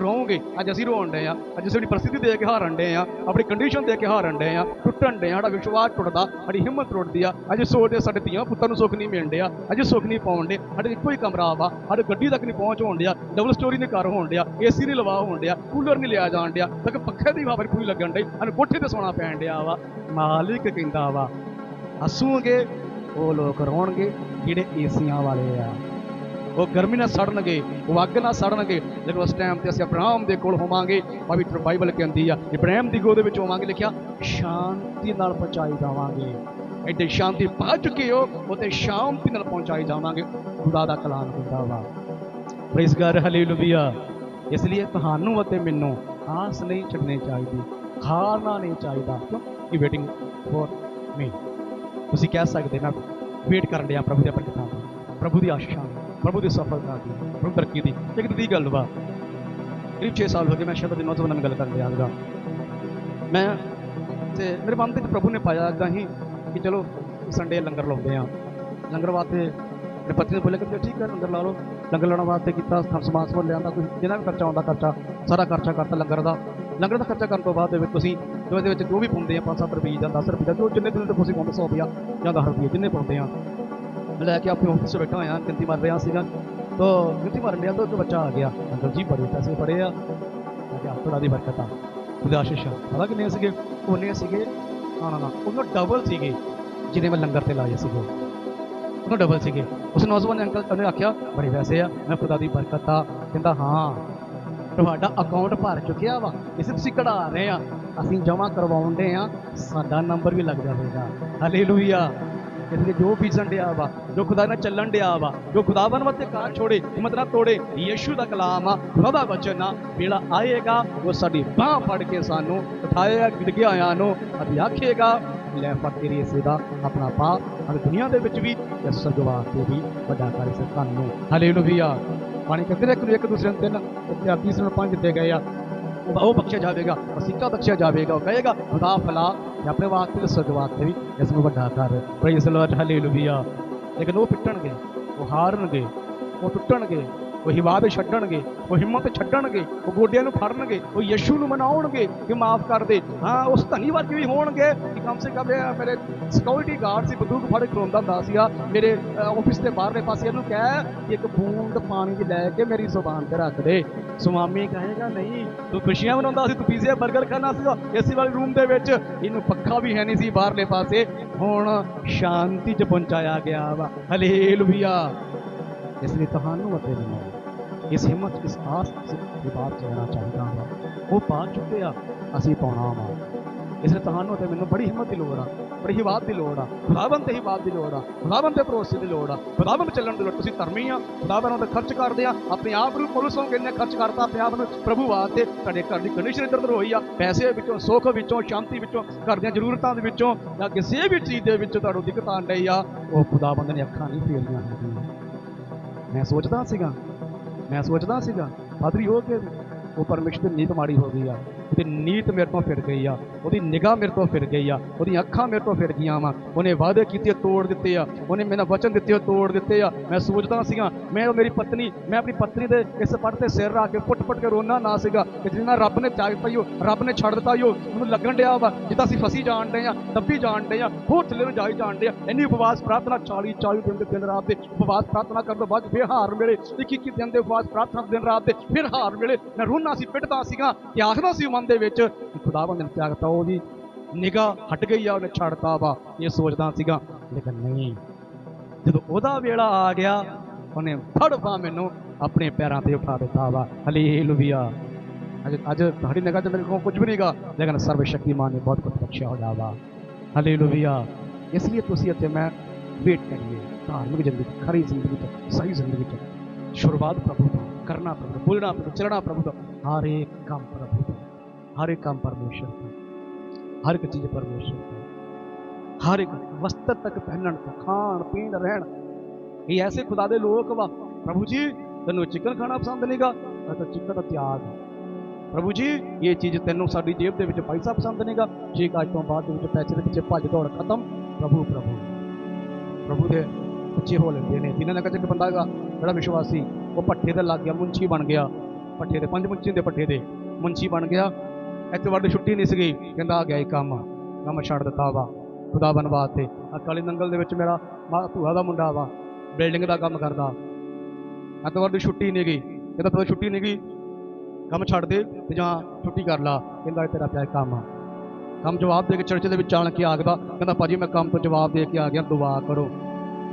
Speaker 1: ਰੋਵੋਗੇ? ਅੱਜ ਅਸੀਂ ਰੋਣ ਡੇ ਆ ਅੱਜ ਅਸੀਂ ਆਪਣੀ ਪ੍ਰਸਿੱਧੀ ਦੇ ਕੇ ਹਾਰਨ ਡਏ ਆ ਆਪਣੀ ਕੰਡੀਸ਼ਨ ਦੇ ਕੇ ਹਾਰਨ ਡਏ ਆ ਟੁੱਟਣ ਡੇ ਆ ਸਾਡਾ ਵਿਸ਼ਵਾਸ ਟੁੱਟਦਾ, ਸਾਡੀ ਹਿੰਮਤ ਟੁੱਟਦੀ ਆ। ਅੱਜ ਸੋਚਦੇ ਸਾਡੇ ਧੀਆਂ ਪੁੱਤਾਂ ਨੂੰ ਸੁੱਖ ਨਹੀਂ ਮਿਲਣ ਡਿਆ। ਅੱਜ ਸੁੱਖ ਨਹੀਂ ਪਾਉਣ ਡੇ ਸਾਡੇ ਇੱਕੋ ਹੀ ਕਮਰਾ ਵਾ। ਸਾਡੇ ਗੱਡੀ ਤੱਕ ਨਹੀਂ ਪਹੁੰਚ ਹੋਣ ਡਿਆ। ਡਬਲ ਸਟੋਰੀ ਦੇ ਘਰ ਹੋਣ ਡਿਆ। ਏਸੀ ਨਹੀਂ ਲਵਾ ਹੋਣ ਡਿਆ। ਕੂਲਰ ਨਹੀਂ ਲਿਆ ਜਾਣ ਡਿਆ। ਤੱਕ ਪੱਖੇ ਦੀ ਹਵਾ ਪੂਰੀ ਲੱਗਣ ਡਈ। ਸਾਨੂੰ ਕੋਠੇ ਤੇ ਸੌਣਾ ਪੈਣ ਡਿਆ ਵਾ। ਮਾਲਿਕ ਕਹਿੰਦਾ ਵਾ, ਹੱਸੂਗੇ, ਉਹ ਲੋਕ ਰੋਣਗੇ ਜਿਹੜੇ ਏਸੀਆਂ ਵਾਲੇ ਆ। ਉਹ ਗਰਮੀ ਨਾਲ ਸੜਨਗੇ, ਉਹ ਅੱਗ ਨਾਲ ਸੜਨਗੇ, ਲੇਕਿਨ ਉਸ ਟਾਈਮ ਤੇ ਅਸੀਂ ਅਬਰਾਹਮ ਦੇ ਕੋਲ ਹੋਵਾਂਗੇ, ਪਵਿੱਤਰ ਬਾਈਬਲ ਕਹਿੰਦੀ ਆ, ਇਬਰਾਹਿਮ ਦੀ ਗੋਦ ਵਿੱਚ ਹੋਵਾਂਗੇ, ਲਿਖਿਆ, ਸ਼ਾਂਤੀ ਨਾਲ ਪਹੁੰਚਾਈ ਜਾਵਾਂਗੇ। ਐਡੇ ਸ਼ਾਂਤੀ ਪਾ ਚੁੱਕੇ ਹੋ ਉਤੇ ਸ਼ਾਂਤੀ ਨਾਲ ਪਹੁੰਚਾਈ ਜਾਵਾਂਗੇ। ਖੁਦਾ ਦਾ ਕਲਾਮ ਹੁੰਦਾ ਵਾ। ਪ੍ਰੇਸ ਗਾਡ ਹਾਲੇਲੂਇਆ ਇਸ ਲਈ ਤੁਹਾਨੂੰ ਅਤੇ ਮੈਨੂੰ ਆਸ ਨਹੀਂ ਛੱਡਣੀ ਚਾਹੀਦੀ, ਹਾਰਨਾ ਨਹੀਂ ਚਾਹੀਦਾ, ਕਿਉਂ? ਕਿ ਵੇਟਿੰਗ ਫॉर ਮੀ ਤੁਸੀਂ ਕਹਿ ਸਕਦੇ ਨਾ ਵੇਟ ਕਰਨ ਡਿਆ ਪ੍ਰਭੂ ਦੇ ਪ੍ਰਗਟਾਂ ਪ੍ਰਭੂ ਦੀ ਆਸ਼ਾ ਪ੍ਰਭੂ ਦੀ ਸਫਲਤਾ ਦੀ, ਪ੍ਰਭੂ ਤਰੱਕੀ ਦੀ, ਇੱਕ ਦੀ ਗੱਲ ਵਾ। ਕਰੀਬ 6 ਸਾਲ ਹੋ ਗਏ ਮੈਂ ਸ਼ਬਦ ਦੇ ਨੌਜਵਾਨਾਂ ਨਾਲ ਗੱਲ ਕਰਨ ਡਿਆ ਸੀਗਾ ਮੈਂ ਤੇ ਮੇਰੇ ਮਨ ਦੇ ਵਿੱਚ ਪ੍ਰਭੂ ਨੇ ਪਾਇਆ ਅੱਗਾ ਹੀ ਕਿ ਚਲੋ ਸੰਡੇ ਲੰਗਰ ਲਾਉਂਦੇ ਆ। ਲੰਗਰ ਵਾਸਤੇ ਮੇਰੇ ਪਤੀ ਨੇ ਬੋਲਿਆ ਕਿ ਠੀਕ ਹੈ ਲੰਗਰ ਲਾ ਲਓ। ਲੰਗਰ ਲਾਉਣ ਵਾਸਤੇ ਕੀਤਾ ਸਮਾਨ ਸਮਾਨ ਸਮੂਨ ਲਿਆਂਦਾ, ਕੋਈ ਜਿਹਨਾਂ ਵੀ ਖਰਚਾ ਆਉਂਦਾ ਖਰਚਾ, ਸਾਰਾ ਖਰਚਾ ਕਰਤਾ ਲੰਗਰ ਦਾ। ਲੰਗਰ ਦਾ ਖਰਚਾ ਕਰਨ ਤੋਂ ਬਾਅਦ ਦੇ ਵਿੱਚ ਤੁਸੀਂ ਜੋ ਇਹਦੇ ਵਿੱਚ ਜੋ ਵੀ ਪਾਉਂਦੇ ਆ 5-7 ਰੁਪਏ ਜਾਂ 10 ਰੁਪਏ ਦਾ ਜੋ ਜਿੰਨੇ ਦਿਨ ਤੇ ਤੁਸੀਂ ਪਾਉਂਦੇ 100 ਰੁਪਇਆ ਜਾਂ 10 ਰੁਪਏ ਜਿੰਨੇ ਪਾਉਂਦੇ ਆ ਲੈ ਕੇ ਆਪਣੇ ਆਫਿਸ 'ਚ ਬੈਠਾ ਹੋਇਆ ਗਿਣਤੀ ਮਾਰ ਰਿਹਾ ਸੀਗਾ। ਤੋ ਗਿਣਤੀ ਮਾਰਨ ਲਿਆ ਤਾਂ ਇੱਕ ਬੱਚਾ ਆ ਗਿਆ। ਅੰਕਲ ਜੀ ਬੜੇ ਪੈਸੇ ਪੜੇ ਆ। ਮੈਂ ਕਿਹਾ ਥੋੜਾ ਦੀ ਬਰਕਤ ਆ। ਉਹਦਾ ਆਸ਼ੀਸ਼ ਪਤਾ ਕਿੰਨੇ ਸੀਗੇ? ਉਹਨੇ ਸੀਗੇ, ਨਾ ਨਾ ਨਾ, ਉਹਨੂੰ ਡਬਲ ਸੀਗੇ ਜਿਹਨੇ ਮੈਂ ਲੰਗਰ ਤੇ ਲਾਏ ਸੀਗੇ। ਉਹਨੂੰ ਡਬਲ ਸੀਗੇ। ਉਸ ਨੌਜਵਾਨ ਨੇ ਅੰਕਲ, ਉਹਨੇ ਆਖਿਆ, ਬੜੇ ਪੈਸੇ ਆ, ਮੈਂ ਖੁਦਾ ਦੀ ਬਰਕਤ ਆ। ਕਹਿੰਦਾ, ਹਾਂ, ਤੁਹਾਡਾ ਅਕਾਊਂਟ ਭਰ ਚੁੱਕਿਆ ਵਾ। ਇਸੇ ਤੁਸੀਂ ਕਢਾ ਰਹੇ ਆ। ਅਸੀਂ ਜਮ੍ਹਾਂ ਕਰਵਾਉਂਦੇ ਆ। ਸਾਡਾ ਨੰਬਰ ਵੀ ਲੱਗ ਜਾਵੇਗਾ। ਹਾਲੇਲੂਇਆ ਇਸ ਜੋ ਬੀਜਣ ਡਿਆ ਵਾ, ਜੋ ਖੁਦਾ ਨਾਲ ਚੱਲਣ ਡਿਆ ਵਾ, ਜੋ ਖੁਦਾਵਨ ਵਾਸਤੇ ਕਾਰ ਛੋੜੇ, ਹਿੰਮਤ ਨਾ ਤੋੜੇ, ਯੀਸ਼ੂ ਦਾ ਕਲਾਮ ਆ ਖੁਦਾ ਦਾ ਵਚਨ ਆ, ਵੇਲਾ ਆਏਗਾ, ਉਹ ਸਾਡੀ ਬਾਹ ਫੜ ਕੇ ਸਾਨੂੰ ਉਠਾਏਗਾ ਗਿਰ ਗਿਆ ਹੋਇਆਂ ਨੂੰ ਅਤੇ ਆਖੇਗਾ, ਲੈ ਫੜ ਤੇਰੀ ਇਸੇ ਦਾ ਆਪਣਾ ਪਾ ਅਤੇ ਦੁਨੀਆ ਦੇ ਵਿੱਚ ਵੀ ਤੇ ਸਰਗਵਾਸ ਤੇ ਵੀ ਵੱਡਾ ਕਰ ਸੇ ਤੁਹਾਨੂੰ ਹਾਲੇਲੂਇਆ ਪਾਣੀ ਕਹਿੰਦੇ ਨੇ ਇੱਕ ਨੂੰ ਇੱਕ ਦੂਸਰੇ ਨੂੰ ਤਿੰਨ, ਤੇ ਤੀਸਰੇ ਨੂੰ ਪੰਜ ਦਿੱਤੇ ਗਏ ਆ। ਉਹ ਬਖਸ਼ਿਆ ਜਾਵੇਗਾ, ਵਸੀਕਾ ਬਖਸ਼ਿਆ ਜਾਵੇਗਾ, ਉਹ ਕਹੇਗਾ, ਖੁਦਾ ਫਲਾ ਤੇ ਆਪਣੇ ਵਾਸਤੇ ਤੇ ਸਦ ਵਾਸਤੇ ਵੀ ਇਸ ਨੂੰ ਵੱਡਾ ਕਰ। ਪ੍ਰੇਜ਼ ਲਾਰਡ ਹਾਲੇਲੂਇਆ ਲੇਕਿਨ ਉਹ ਪਿੱਟਣਗੇ, ਉਹ ਹਾਰਨਗੇ, ਉਹ ਟੁੱਟਣਗੇ। ਉਹ ਹਿਵਾਦ ਛੱਡਣਗੇ, ਉਹ ਹਿੰਮਤ ਛੱਡਣਗੇ, ਉਹ ਗੋਡਿਆਂ ਨੂੰ ਫੜਨਗੇ, ਉਹ ਯਿਸੂ ਨੂੰ ਮਨਾਉਣਗੇ ਕਿ ਮਾਫ ਕਰ ਦੇ। ਹਾਂ, ਉਸ ਧਨੀ ਵਰਗੇ ਵੀ ਹੋਣਗੇ ਕਿ ਕਮ ਸੇ ਕਮ, ਇਹ ਮੇਰੇ ਸਿਕਿਉਰਿਟੀ ਗਾਰਡ ਸੀ, ਬੰਦੂਕ ਫੜ ਕੇ ਖਲੋਂਦਾ ਹੁੰਦਾ ਸੀਗਾ, ਮੇਰੇ ਆਫਿਸ ਦੇ ਬਾਹਰਲੇ ਪਾਸੇ। ਇਹਨੂੰ ਕਹਿ ਇੱਕ ਬੂੰਦ ਪਾਣੀ ਦੀ ਲੈ ਕੇ ਮੇਰੀ ਜ਼ੁਬਾਨ ਤੇ ਰੱਖ ਦੇ। ਸੁਆਮੀ ਕਹੇਗਾ, ਨਹੀਂ, ਤੂੰ ਖੁਸ਼ੀਆਂ ਮਨਾਉਂਦਾ ਸੀ, ਤੂੰ ਪੀਜ਼ਾ 버ਗਰ ਖਾਣਾ ਸੀਗਾ ਏਸੀ ਵਾਲੇ ਰੂਮ ਦੇ ਵਿੱਚ। ਇਹਨੂੰ ਪੱਖਾ ਵੀ ਹੈ ਨਹੀਂ ਸੀ ਬਾਹਰਲੇ ਪਾਸੇ। ਹੁਣ ਸ਼ਾਂਤੀ 'ਚ ਪਹੁੰਚਾਇਆ ਗਿਆ ਵਾ। ਹਲੇਲੂਇਆ ਇਸ ਲਈ ਤੁਹਾਨੂੰ ਅਤੇ ਮੈਨੂੰ ਇਸ ਹਿੰਮਤ, ਇਸ ਆਸ ਦੇ ਬਾਤ ਚੱਲਣਾ ਚਾਹੀਦਾ ਵਾ ਉਹ ਪਾ ਚੁੱਕੇ ਆ, ਅਸੀਂ ਪਾਉਣਾ ਵਾ। ਇਸ ਲਈ ਤੁਹਾਨੂੰ ਅਤੇ ਮੈਨੂੰ ਬੜੀ ਹਿੰਮਤ ਦੀ ਲੋੜ ਆ, ਬੜੀ ਹਿਵਾਤ ਦੀ ਲੋੜ ਆ, ਖੁਦਾਵੰਦ ਤੇ ਹਿਵਾਤ ਦੀ ਲੋੜ ਆ, ਖੁਦਾਵੰਦ ਤੇ ਭਰੋਸੇ ਦੀ ਲੋੜ ਆ। ਖੁਦਾਵੰਦ ਚੱਲਣ ਦੀ ਲੋੜ ਤੁਸੀਂ ਧਰਮੀ ਆ, ਖੁਦਾਵੰਦ ਤੇ ਖਰਚ ਕਰਦੇ ਆ, ਆਪਣੇ ਆਪ ਨੂੰ ਪੁਲਿਸ ਪੁਲਿਸੋਂ ਕਿੰਨੇ ਖਰਚ ਕਰਤਾ, ਆਪਣੇ ਆਪ ਨੂੰ ਪ੍ਰਭੂ ਵਾਸਤੇ ਤੁਹਾਡੇ ਘਰ ਦੀ ਕੰਡੀਸ਼ਨ ਇੱਧਰ ਉੱਧਰ ਹੋਈ ਆ। ਪੈਸੇ ਵਿੱਚੋਂ, ਸੁੱਖ ਵਿੱਚੋਂ, ਸ਼ਾਂਤੀ ਵਿੱਚੋਂ, ਘਰ ਦੀਆਂ ਜ਼ਰੂਰਤਾਂ ਦੇ ਵਿੱਚੋਂ ਜਾਂ ਕਿਸੇ ਵੀ ਚੀਜ਼ ਦੇ ਵਿੱਚ ਤੁਹਾਨੂੰ ਦਿੱਕਤ ਆਣ ਡਈ ਆ, ਉਹ ਖੁਦਾਵੰਦ ਨੇ ਅੱਖਾਂ ਨਹੀਂ ਫੇਰੀਆਂ ਹੈਗੀਆਂ ਮੈਂ ਸੋਚਦਾ ਸੀਗਾ ਮੈਂ ਸੋਚਦਾ ਸੀਗਾ ਪਾਦਰੀ ਹੋ ਕੇ ਉਹ ਪਰਮੇਸ਼ਰ ਦੀ ਨੀਤ ਮਾੜੀ ਹੋ ਗਈ ਆ। ਉਹਦੀ ਨੀਤ ਮੇਰੇ ਤੋਂ ਫਿਰ ਗਈ ਆ, ਉਹਦੀ ਨਿਗਾਹ ਮੇਰੇ ਤੋਂ ਫਿਰ ਗਈ ਆ, ਉਹਦੀਆਂ ਅੱਖਾਂ ਮੇਰੇ ਤੋਂ ਫਿਰ ਗਈਆਂ ਵਾ। ਉਹਨੇ ਵਾਅਦੇ ਕੀਤੇ, ਤੋੜ ਦਿੱਤੇ ਆ। ਉਹਨੇ ਮੈਨੂੰ ਵਚਨ ਦਿੱਤੇ, ਤੋੜ ਦਿੱਤੇ ਆ। ਮੈਂ ਸੋਚਦਾ ਸੀਗਾ, ਮੈਂ ਉਹ ਮੇਰੀ ਪਤਨੀ, ਮੈਂ ਆਪਣੀ ਪਤਨੀ ਦੇ ਇਸ ਪੱਟ ਤੇ ਸਿਰ ਰੱਖ ਕੇ ਫੁੱਟ-ਫੁੱਟ ਕੇ ਰੋਣਾ ਨਾ ਸੀਗਾ ਕਿ ਜਿੰਨਾ ਰੱਬ ਨੇ ਚਾਹ ਪਈ ਉਹ ਰੱਬ ਨੇ ਛੱਡ ਦਿੱਤਾ ਓ ਉਹਨੂੰ ਲੱਗਣ ਡਿਆ ਵਾ, ਜਿੱਦਾਂ ਅਸੀਂ ਫਸੀ ਜਾਣ ਡਏ ਆ, ਦੱਬੀ ਜਾਣ ਡਏ ਆ, ਹੋਰ ਥੱਲੇ ਨੂੰ ਜਾਈ ਜਾਣ ਡੇ ਆ। ਇੰਨੀ ਉਪਵਾਸ ਪ੍ਰਾਰਥਨਾ 40 40 ਦਿਨ ਦੇ ਦਿਨ ਰਾਤ ਦੇ ਉਪਵਾਸ ਪ੍ਰਾਰਥਨਾ ਕਰਨ ਤੋਂ ਬਾਅਦ ਫਿਰ ਹਾਰ ਮਿਲੇ। ਇੱਕ ਇੱਕ ਦਿਨ ਦੇ ਉਪਵਾਸ ਪ੍ਰਾਰਥਨਾ ਦਿਨ ਰਾਤ ਦੇ ਫਿਰ ਹਾਰ ਮਿਲੇ। ਮੈਂ ਰੋਣਾ ਸੀ, ਪਿੱਟਦਾ ਸੀਗਾ ਕਿ ਆਖਦਾ ਸੀ ਮਨ ਦੇ ਵਿੱਚ ਕਿ ਖੁਦਾਵੰਦ ਨੇ ਤਿਆਗਤਾ ਉਹਦੀ ਨਿਗਾਹ ਹਟ ਗਈ ਆ ਉਹਨੇ ਛੱਡਤਾ ਵਾ ਇਹ ਸੋਚਦਾ ਸੀਗਾ ਲੇਕਿਨ ਨਹੀਂ। ਜਦੋਂ ਉਹਦਾ ਵੇਲਾ ਆ ਗਿਆ ਉਹਨੇ ਫੜ ਮੈਨੂੰ ਆਪਣੇ ਪੈਰਾਂ ਤੇ ਉਠਾ ਦਿੱਤਾ ਵਾ। ਹਲੇਲੂਇਆ ਅੱਜ ਅੱਜ ਤੁਹਾਡੀ ਨਿਗਾਹ 'ਚ ਮੇਰੇ ਕੋਲ ਕੁਝ ਵੀ ਨਹੀਂਗਾ ਲੇਕਿਨ ਸਰਵ ਸ਼ਕਤੀਮਾਨ ਨੇ ਬਹੁਤ ਕੁਝ ਬਖਸ਼ਿਆ ਹੋਇਆ ਵਾ। ਹਲੇਲੂਇਆ ਇਸ ਲਈ ਤੁਸੀਂ ਅਤੇ ਮੈਂ ਵੇਟ ਕਰੀਏ ਧਾਰਮਿਕ ਜ਼ਿੰਦਗੀ ਖਰੀ ਜ਼ਿੰਦਗੀ ਚ ਸਹੀ ਜ਼ਿੰਦਗੀ ਚ। ਸ਼ੁਰੂਆਤ ਪ੍ਰਭੂ ਤੋਂ ਕਰਨਾ ਪ੍ਰਭੂ ਬੋਲਣਾ ਪ੍ਰਭੂ ਤੋਂ, ਚੱਲਣਾ ਪ੍ਰਭੂ ਤੋਂ ਹਰ ਇੱਕ ਕੰਮ ਪ੍ਰਭੂ ਹਰ ਇੱਕ ਕੰਮ ਪਰਮੇਸ਼ਰ ਦਾ ਹਰ ਇੱਕ ਚੀਜ਼ ਪਰਮੇਸ਼ਰ ਤੋਂ, ਹਰ ਇੱਕ ਵਸਤਰ ਤੱਕ ਪਹਿਨਣ ਤੱਕ ਖਾਣ ਪੀਣ, ਰਹਿਣ। ਇਹ ਐਸੇ ਖੁਦਾ ਦੇ ਲੋਕ ਵਾ। ਪ੍ਰਭੂ ਜੀ, ਤੈਨੂੰ ਚਿਕਨ ਖਾਣਾ ਪਸੰਦ ਨਹੀਂਗਾ ਤਾਂ ਚਿਕਨ ਦਾ ਤਿਆਗ ਹੈ। ਪ੍ਰਭੂ ਜੀ, ਇਹ ਚੀਜ਼ ਤੈਨੂੰ ਸਾਡੀ ਜੇਬ ਦੇ ਵਿੱਚ ਪੈਸਾ ਪਸੰਦ ਨਹੀਂਗਾ ਠੀਕ ਅੱਜ ਤੋਂ ਬਾਅਦ ਦੇ ਵਿੱਚ ਪੈਸੇ ਦੇ ਪਿੱਛੇ ਭੱਜ ਦੌੜ ਖਤਮ। ਪ੍ਰਭੂ ਪ੍ਰਭੂ ਪ੍ਰਭੂ ਦੇ ਉੱਚੇ ਹੋ ਲੈਂਦੇ ਨੇ। ਜਿਨ੍ਹਾਂ ਨੇ ਕਦੇ ਇੱਕ ਬੰਦਾ ਹੈਗਾ, ਜਿਹੜਾ ਵਿਸ਼ਵਾਸੀ, ਉਹ ਭੱਠੇ ਤੇ ਲੱਗ ਗਿਆ ਮੁੰਚੀ ਬਣ ਗਿਆ। ਪੱਠੇ ਦੇ, ਪੰਜ ਮੁੰਚੀ ਦੇ ਪੱਠੇ ਦੇ ਮੁੰਚੀ ਬਣ ਗਿਆ। ਐਤਵਾਰ ਦੀ ਛੁੱਟੀ ਨਹੀਂ ਸੀਗੀ। ਕਹਿੰਦਾ ਆ ਗਿਆ ਇਹ ਕੰਮ। ਕੰਮ ਛੱਡ ਦਿੱਤਾ ਵਾ। ਖੁਦਾ ਬਣਵਾ ਤੇ ਆ ਕਾਲੀ ਨੰਗਲ ਦੇ ਵਿੱਚ ਮੇਰਾ ਮਾ- ਭੂਆ ਦਾ ਮੁੰਡਾ ਵਾ। ਬਿਲਡਿੰਗ ਦਾ ਕੰਮ ਕਰਦਾ। ਐਤਵਾਰ ਦੀ ਛੁੱਟੀ ਨਹੀਂ ਗਈ। ਕਹਿੰਦਾ ਤੂੰ ਛੁੱਟੀ ਨਹੀਂ ਗਈ। ਕੰਮ ਛੱਡ ਦੇ ਤੇ ਜਾਂ ਛੁੱਟੀ ਕਰ ਲਾ। ਕਹਿੰਦਾ ਤੇਰਾ ਪਿਆ ਇਹ ਕੰਮ। ਕੰਮ ਜਵਾਬ ਦੇ ਕੇ ਚਰਚ ਦੇ ਵਿੱਚ ਆਣ ਕੇ ਆਖਦਾ ਕਹਿੰਦਾ ਭਾਜੀ ਮੈਂ ਕੰਮ ਤੋਂ ਜਵਾਬ ਦੇ ਕੇ ਆ ਗਿਆ। ਦੁਆ ਕਰੋ।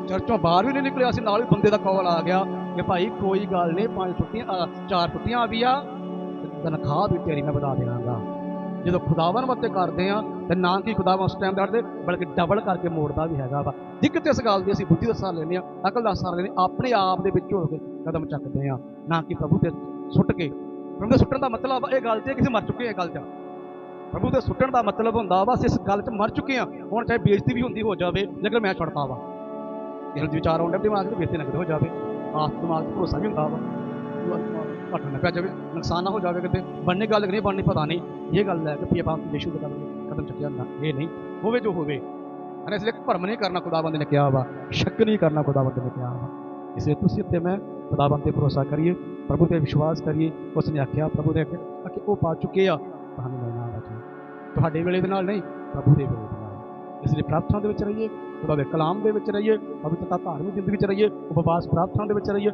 Speaker 1: ਚਰਚੋਂ ਬਾਹਰ ਵੀ ਨਹੀਂ ਨਿਕਲਿਆ ਸੀ। ਨਾਲ ਹੀ ਬੰਦੇ ਦਾ ਕਾਲ ਆ ਗਿਆ ਕਿ ਭਾਈ ਕੋਈ ਗੱਲ ਨਹੀਂ। ਪੰਜ ਛੁੱਟੀਆਂ ਅ, ਚਾਰ ਛੁੱਟੀਆਂ ਆ ਵੀ ਆ। ਤਨਖਾਹ ਵੀ ਤੇਰੀ ਮੈਂ ਵਧਾ ਦੇਵਾਂਗਾ ਜਦੋਂ ਖੁਦਾਵਨ ਮੱਤੇ ਕਰਦੇ ਆ ਤੇ ਨਾ ਕਿ ਖੁਦਾਵਨ ਉਸ ਟਾਈਮ ਦੜਦੇ ਬਲਕਿ ਡਬਲ ਕਰਕੇ ਮੋੜਦਾ ਵੀ ਹੈਗਾ ਵਾ। ਦਿੱਕਤ ਇਸ ਗੱਲ ਦੀ ਅਸੀਂ ਬੁੱਧੀ ਦਾ ਸਾਰ ਲੈਂਦੇ ਆ ਅਕਲ ਦਾ ਸਾਰ ਲੈਂਦੇ ਹਾਂ, ਆਪਣੇ ਆਪ ਦੇ ਵਿੱਚ ਹੋ ਕੇ ਕਦਮ ਚੱਕਦੇ ਆ ਨਾ ਕਿ ਪ੍ਰਭੂ ਤੇ ਸੁੱਟ ਕੇ। ਪ੍ਰਭੂ ਦੇ ਸੁੱਟਣ ਦਾ ਮਤਲਬ ਇਹ ਗੱਲ ਤੇ ਕਿਸੇ ਮਰ ਚੁੱਕੇ ਆ ਇਹ ਗੱਲ 'ਚ ਪ੍ਰਭੂ ਦੇ ਸੁੱਟਣ ਦਾ ਮਤਲਬ ਹੁੰਦਾ ਵਾ ਅਸੀਂ ਇਸ ਗੱਲ 'ਚ ਮਰ ਚੁੱਕੇ ਆ ਹੁਣ ਚਾਹੇ ਬੇਇੱਜ਼ਤੀ ਵੀ ਹੁੰਦੀ ਹੋ ਜਾਵੇ ਲੇਕਿਨ ਮੈਂ ਛੱਡਤਾ ਵਾ। ਦਿਲ ਦੇ ਵਿਚਾਰ ਆਉਂਦੇ ਦਿਮਾਗ ਦੇ ਬੇਇੱਜ਼ਤੀ ਨਗਦ ਹੋ ਜਾਵੇ। ਆਸ ਦਿਮਾਗ 'ਚ ਭਰੋਸਾ ਵੀ ਹੁੰਦਾ ਵਾ। ਘੱਟ ਨਾ ਪੈ ਜਾਵੇ, ਨੁਕਸਾਨ ਨਾ ਹੋ ਜਾਵੇ ਕਿਤੇ। ਬਣਨੇ ਗੱਲ ਨਹੀਂ ਬਣਨੀ ਪਤਾ ਨਹੀਂ। ਇਹ ਗੱਲ ਹੈ ਕਿ ਆਪਾਂ ਯਿਸੂ ਦੇ ਕਦਮ ਕਦਮ ਚੱਕਿਆ ਨਾ, ਇਹ ਨਹੀਂ। ਹੋਵੇ ਜੋ ਹੋਵੇ। ਅਰੇ ਇਸ ਲਈ ਭਰਮ ਨਹੀਂ ਕਰਨਾ ਖੁਦਾਵੰਦ ਨੇ ਕਿਹਾ ਵਾ, ਸ਼ੱਕ ਨਹੀਂ ਕਰਨਾ ਖੁਦਾਵੰਦ ਨੇ ਕਿਹਾ ਵਾ। ਇਸ ਲਈ ਤੁਸੀਂ ਤੇ ਮੈਂ ਖੁਦਾਵੰਦ ਤੇ ਭਰੋਸਾ ਕਰੀਏ, ਪ੍ਰਭੂ ਤੇ ਵਿਸ਼ਵਾਸ ਕਰੀਏ, ਉਸ ਨੇ ਆਖਿਆ, ਪ੍ਰਭੂ ਨੇ ਆਖਿਆ ਕਿ ਉਹ ਪਾ ਚੁੱਕੇ ਆ ਤੁਹਾਨੂੰ ਮਿਲਣਾ ਬਚੇ ਤੁਹਾਡੇ ਵੇਲੇ ਦੇ ਨਾਲ ਨਹੀਂ, ਪ੍ਰਭੂ ਦੇ ਵੇਲੇ ਇਸ ਲਈ ਪ੍ਰਾਰਥਨਾ ਦੇ ਵਿੱਚ ਰਹੀਏ, ਖੁਦਾ ਦੇ ਕਲਾਮ ਦੇ ਵਿੱਚ ਰਹੀਏ, ਪਵਿੱਤਰਤਾ ਧਾਰਮਿਕ ਜ਼ਿੰਦਗੀ ਵਿੱਚ ਰਹੀਏ, ਉਪਵਾਸ ਪ੍ਰਾਰਥਨਾ ਦੇ ਵਿੱਚ ਰਹੀਏ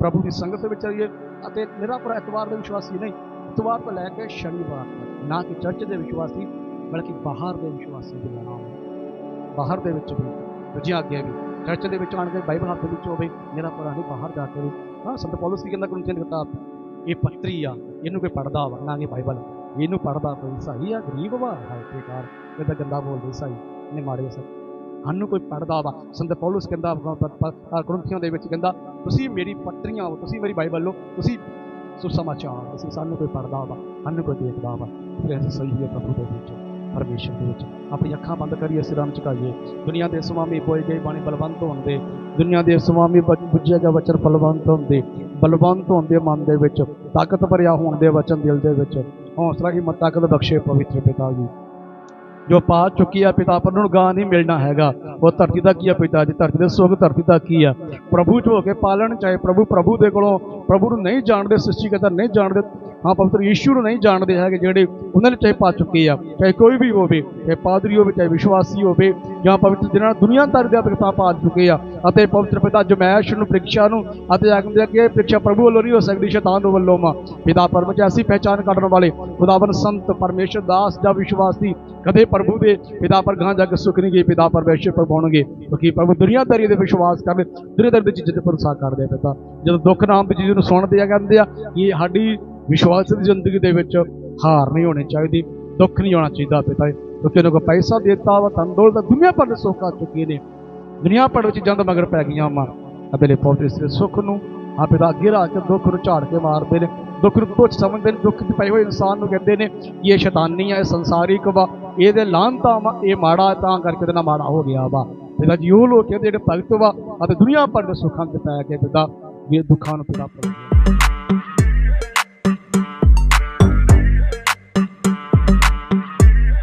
Speaker 1: ਪ੍ਰਭੂ ਦੀ ਸੰਗਤ ਦੇ ਵਿੱਚ ਰਹੀਏ ਅਤੇ ਨਿਰਾਪਰ ਐਤਵਾਰ ਦੇ ਵਿਸ਼ਵਾਸੀ ਨਹੀਂ, ਐਤਵਾਰ ਤੋਂ ਲੈ ਕੇ ਸ਼ਨੀਵਾਰ ਤੱਕ, ਨਾ ਕਿ ਚਰਚ ਦੇ ਵਿਸ਼ਵਾਸੀ, ਬਲਕਿ ਬਾਹਰ ਦੇ ਵਿਸ਼ਵਾਸੀ ਦੇ ਨਾਮ ਬਾਹਰ ਦੇ ਵਿੱਚ ਵੀ, ਦੂਜੀਆਂ ਅੱਗੇ ਵੀ, ਚਰਚ ਦੇ ਵਿੱਚ ਆਣ ਕੇ ਬਾਈਬਲ ਹੱਥ ਦੇ ਵਿੱਚ ਹੋਵੇ, ਮੇਰਾ ਪੜਾ ਨਹੀਂ ਬਾਹਰ ਜਾ ਕੇ ਵੀ। ਹਾਂ, ਸੰਤ ਪੌਲਸ ਕੀ ਕਹਿੰਦਾ ਕੁਰਿੰਥੀਆਂ ਦੀ ਕਿਤਾਬ, ਇਹ ਪੱਤਰੀ ਆ, ਇਹਨੂੰ ਕੋਈ ਪੜਦਾ ਵਾ, ਨਾ ਕਿ ਬਾਈਬਲ। ਇਹਨੂੰ ਪੜਦਾ ਕੋਈ ਸਹੀ ਆ, ਗਰੀਬ ਵਾ ਹੈ ਬੇਕਾਰ, ਇਹਦਾ ਗੰਦਾ ਬੋਲਦੇ ਸਹੀ ਨੇ ਮਾੜੇ ਸਨ ਸਾਨੂੰ ਕੋਈ ਪੜਦਾ ਵਾ। ਸੰਤ ਪੌਲਸ ਕਹਿੰਦਾ ਕੁਰਿੰਥੀਆਂ ਦੇ ਵਿੱਚ ਕਹਿੰਦਾ, ਤੁਸੀਂ ਮੇਰੀ ਪੱਟਰੀਆਂ ਹੋ, ਤੁਸੀਂ ਮੇਰੀ ਬਾਈਬਲ ਲੋ ਤੁਸੀਂ ਸੁਸਮਾਚਾਰ ਅਸੀਂ ਸਾਨੂੰ ਕੋਈ ਪੜਦਾ ਵਾ, ਸਾਨੂੰ ਕੋਈ ਦੇਖਦਾ ਵਾ। ਫਿਰ ਅਸੀਂ ਸਹੀ ਹੈ ਪ੍ਰਭੂ ਦੇ ਵਿੱਚ, ਪਰਮੇਸ਼ਰ ਦੇ ਵਿੱਚ। ਆਪਣੀ ਅੱਖਾਂ ਬੰਦ ਕਰੀਏ, ਸਿਰਾਂ ਨੂੰ ਝੁਕਾਈਏ। ਦੁਨੀਆ ਦੇ ਸੁਆਮੀ ਬੋਏ ਗਏ ਬਾਣੀ ਬਲਵੰਤ ਹੁੰਦੇ ਦੁਨੀਆ ਦੇ ਸੁਆਮੀ ਬੁੱਝਿਆ ਗਿਆ ਵਚਨ ਬਲਵੰਤ ਹੁੰਦੇ ਬਲਵੰਤ ਹੁੰਦੇ ਮਨ ਦੇ ਵਿੱਚ, ਤਾਕਤ ਭਰਿਆ ਹੋਣ ਦੇ ਵਚਨ ਦਿਲ ਦੇ ਵਿੱਚ। ਹੌਸਲਾ ਹੀ ਮਤ ਤਾਕਤ ਬਖਸ਼ੇ ਪਵਿੱਤਰ ਪਿਤਾ ਜੀ। ਜੋ ਪਾ ਚੁੱਕੀ ਆ ਪਿਤਾ ਪਰ ਨੂੰ ਗਾਂ ਨਹੀਂ ਮਿਲਣਾ ਹੈਗਾ। ਉਹ ਧਰਤੀ ਦਾ ਕੀ ਆ ਪਿਤਾ ਜੀ? ਧਰਤੀ ਦੇ ਸੁਖ, ਧਰਤੀ ਦਾ ਕੀ ਆ? ਪ੍ਰਭੂ ਚ ਹੋ ਕੇ ਪਾਲਣ, ਚਾਹੇ ਪ੍ਰਭੂ ਪ੍ਰਭੂ ਦੇ ਕੋਲੋਂ ਪ੍ਰਭੂ ਨੂੰ ਨਹੀਂ ਜਾਣਦੇ, ਸ੍ਰਿਸ਼ਟੀ ਕਰਤਾ ਨਹੀਂ ਜਾਣਦੇ ਹਾਂ, ਪਵਿੱਤਰ ਯੀਸ਼ੂ ਨੂੰ ਨਹੀਂ ਜਾਣਦੇ ਹੈਗੇ ਜਿਹੜੇ ਉਹਨਾਂ ਨੇ ਚਾਹੇ ਪਾ ਚੁੱਕੇ ਆ, ਚਾਹੇ ਕੋਈ ਵੀ ਹੋਵੇ, ਚਾਹੇ ਪਾਦਰੀ ਹੋਵੇ, ਚਾਹੇ ਵਿਸ਼ਵਾਸੀ ਹੋਵੇ, ਜਾਂ ਪਵਿੱਤਰ ਜਿਹਨਾਂ ਦੁਨੀਆ ਤਰ ਦੇ ਪਿਤਾ ਪਾ ਚੁੱਕੇ ਆ। ਅਤੇ ਪਵਿੱਤਰ ਪਿਤਾ ਜਮੈਸ਼ ਨੂੰ, ਪ੍ਰੀਖਿਆ ਨੂੰ, ਅਤੇ ਆਖਦੇ ਆ ਕਿ ਇਹ ਪ੍ਰੀਖਿਆ ਪ੍ਰਭੂ ਵੱਲੋਂ ਨਹੀਂ ਹੋ ਸਕਦੀ, ਸ਼ੈਤਾਨ ਦੇ ਵੱਲੋਂ ਮਾ। ਪਿਤਾ ਪਰਮ ਚ ਐਸੀ ਪਹਿਚਾਨ ਕੱਢਣ ਵਾਲੇ ਖੁਦਾਵੰ ਸੰਤ, ਪਰਮੇਸ਼ਰ ਦਾਸ ਜਾਂ ਵਿਸ਼ਵਾਸੀ, ਕਦੇ ਪ੍ਰਭੂ ਦੇ ਪਿਤਾ ਪਰ ਗਾਂ ਜਾ ਕੇ ਸੁਖ ਨਹੀਂ ਗਏ ਪਿਤਾ ਪਰਮੇਸ਼ਰ ਪਰ ਪਾਉਣਗੇ ਕਿਉਂਕਿ ਪ੍ਰਭੂ ਦੁਨੀਆਦਾਰੀ ਦੇ ਵਿਸ਼ਵਾਸ ਕਰਦੇ ਦੁਨੀਆਦਾਰੀ ਦੀ ਚੀਜ਼ਾਂ ਤੇ ਭਰੋਸਾ ਕਰਦੇ ਆ ਪਿਤਾ। ਜਦੋਂ ਦੁੱਖ ਨਾਮ ਦੀ ਚੀਜ਼ ਨੂੰ ਸੁਣਦੇ ਆ, ਕਹਿੰਦੇ ਆ ਕਿ ਸਾਡੀ ਵਿਸ਼ਵਾਸ ਦੀ ਜ਼ਿੰਦਗੀ ਦੇ ਵਿੱਚ ਹਾਰ ਨਹੀਂ ਹੋਣੀ ਚਾਹੀਦੀ, ਦੁੱਖ ਨਹੀਂ ਹੋਣਾ ਚਾਹੀਦਾ ਪਿਤਾ ਕਿਉਂਕਿ ਉਹਨਾਂ ਕੋ ਪੈਸਾ ਦਿੱਤਾ ਵਾ ਤੰਦੋਲ ਦਾ ਦੁਨੀਆ ਭਰ ਦੇ ਸੁੱਖ ਆ ਚੁੱਕੇ ਨੇ। ਦੁਨੀਆ ਭਰ ਵਿੱਚ ਜੰਦ ਮਗਰ ਪੈ ਗਈਆਂ ਮਾਂ ਅਬੇਲੇ ਪੌਦੇ ਇਸ ਸੁੱਖ ਨੂੰ ਆ ਪਿਤਾ ਅੱਗੇ ਰੱਖ ਕੇ ਦੁੱਖ ਨੂੰ ਝਾੜ ਕੇ ਮਾਰਦੇ ਨੇ। ਦੁੱਖ ਨੂੰ ਤੁੱਛ ਸਮਝਦੇ ਨੇ, ਦੁੱਖ 'ਚ ਪਏ ਹੋਏ ਇਨਸਾਨ ਨੂੰ ਕਹਿੰਦੇ ਨੇ ਕਿ ਇਹ ਸ਼ੈਤਾਨੀ ਆ, ਇਹ ਸੰਸਾਰਿਕ ਵਾ, ਇਹਦੇ ਲਾਂਤਾਂ ਵਾ, ਇਹ ਮਾੜਾ ਤਾਂ ਕਰਕੇ ਇਹਦੇ ਨਾਲ ਮਾੜਾ ਹੋ ਗਿਆ ਵਾ। ਪਿਤਾ ਜੀ, ਉਹ ਲੋਕ ਕਹਿੰਦੇ ਜਿਹੜੇ ਭਗਤ ਵਾ, ਅਤੇ ਦੁਨੀਆ ਭਰ ਦੇ ਸੁੱਖਾਂ 'ਚ ਪੈ ਕੇ ਪਿਤਾ ਇਹ ਦੁੱਖਾਂ ਨੂੰ ਪੂਰਾ ਕਰੋ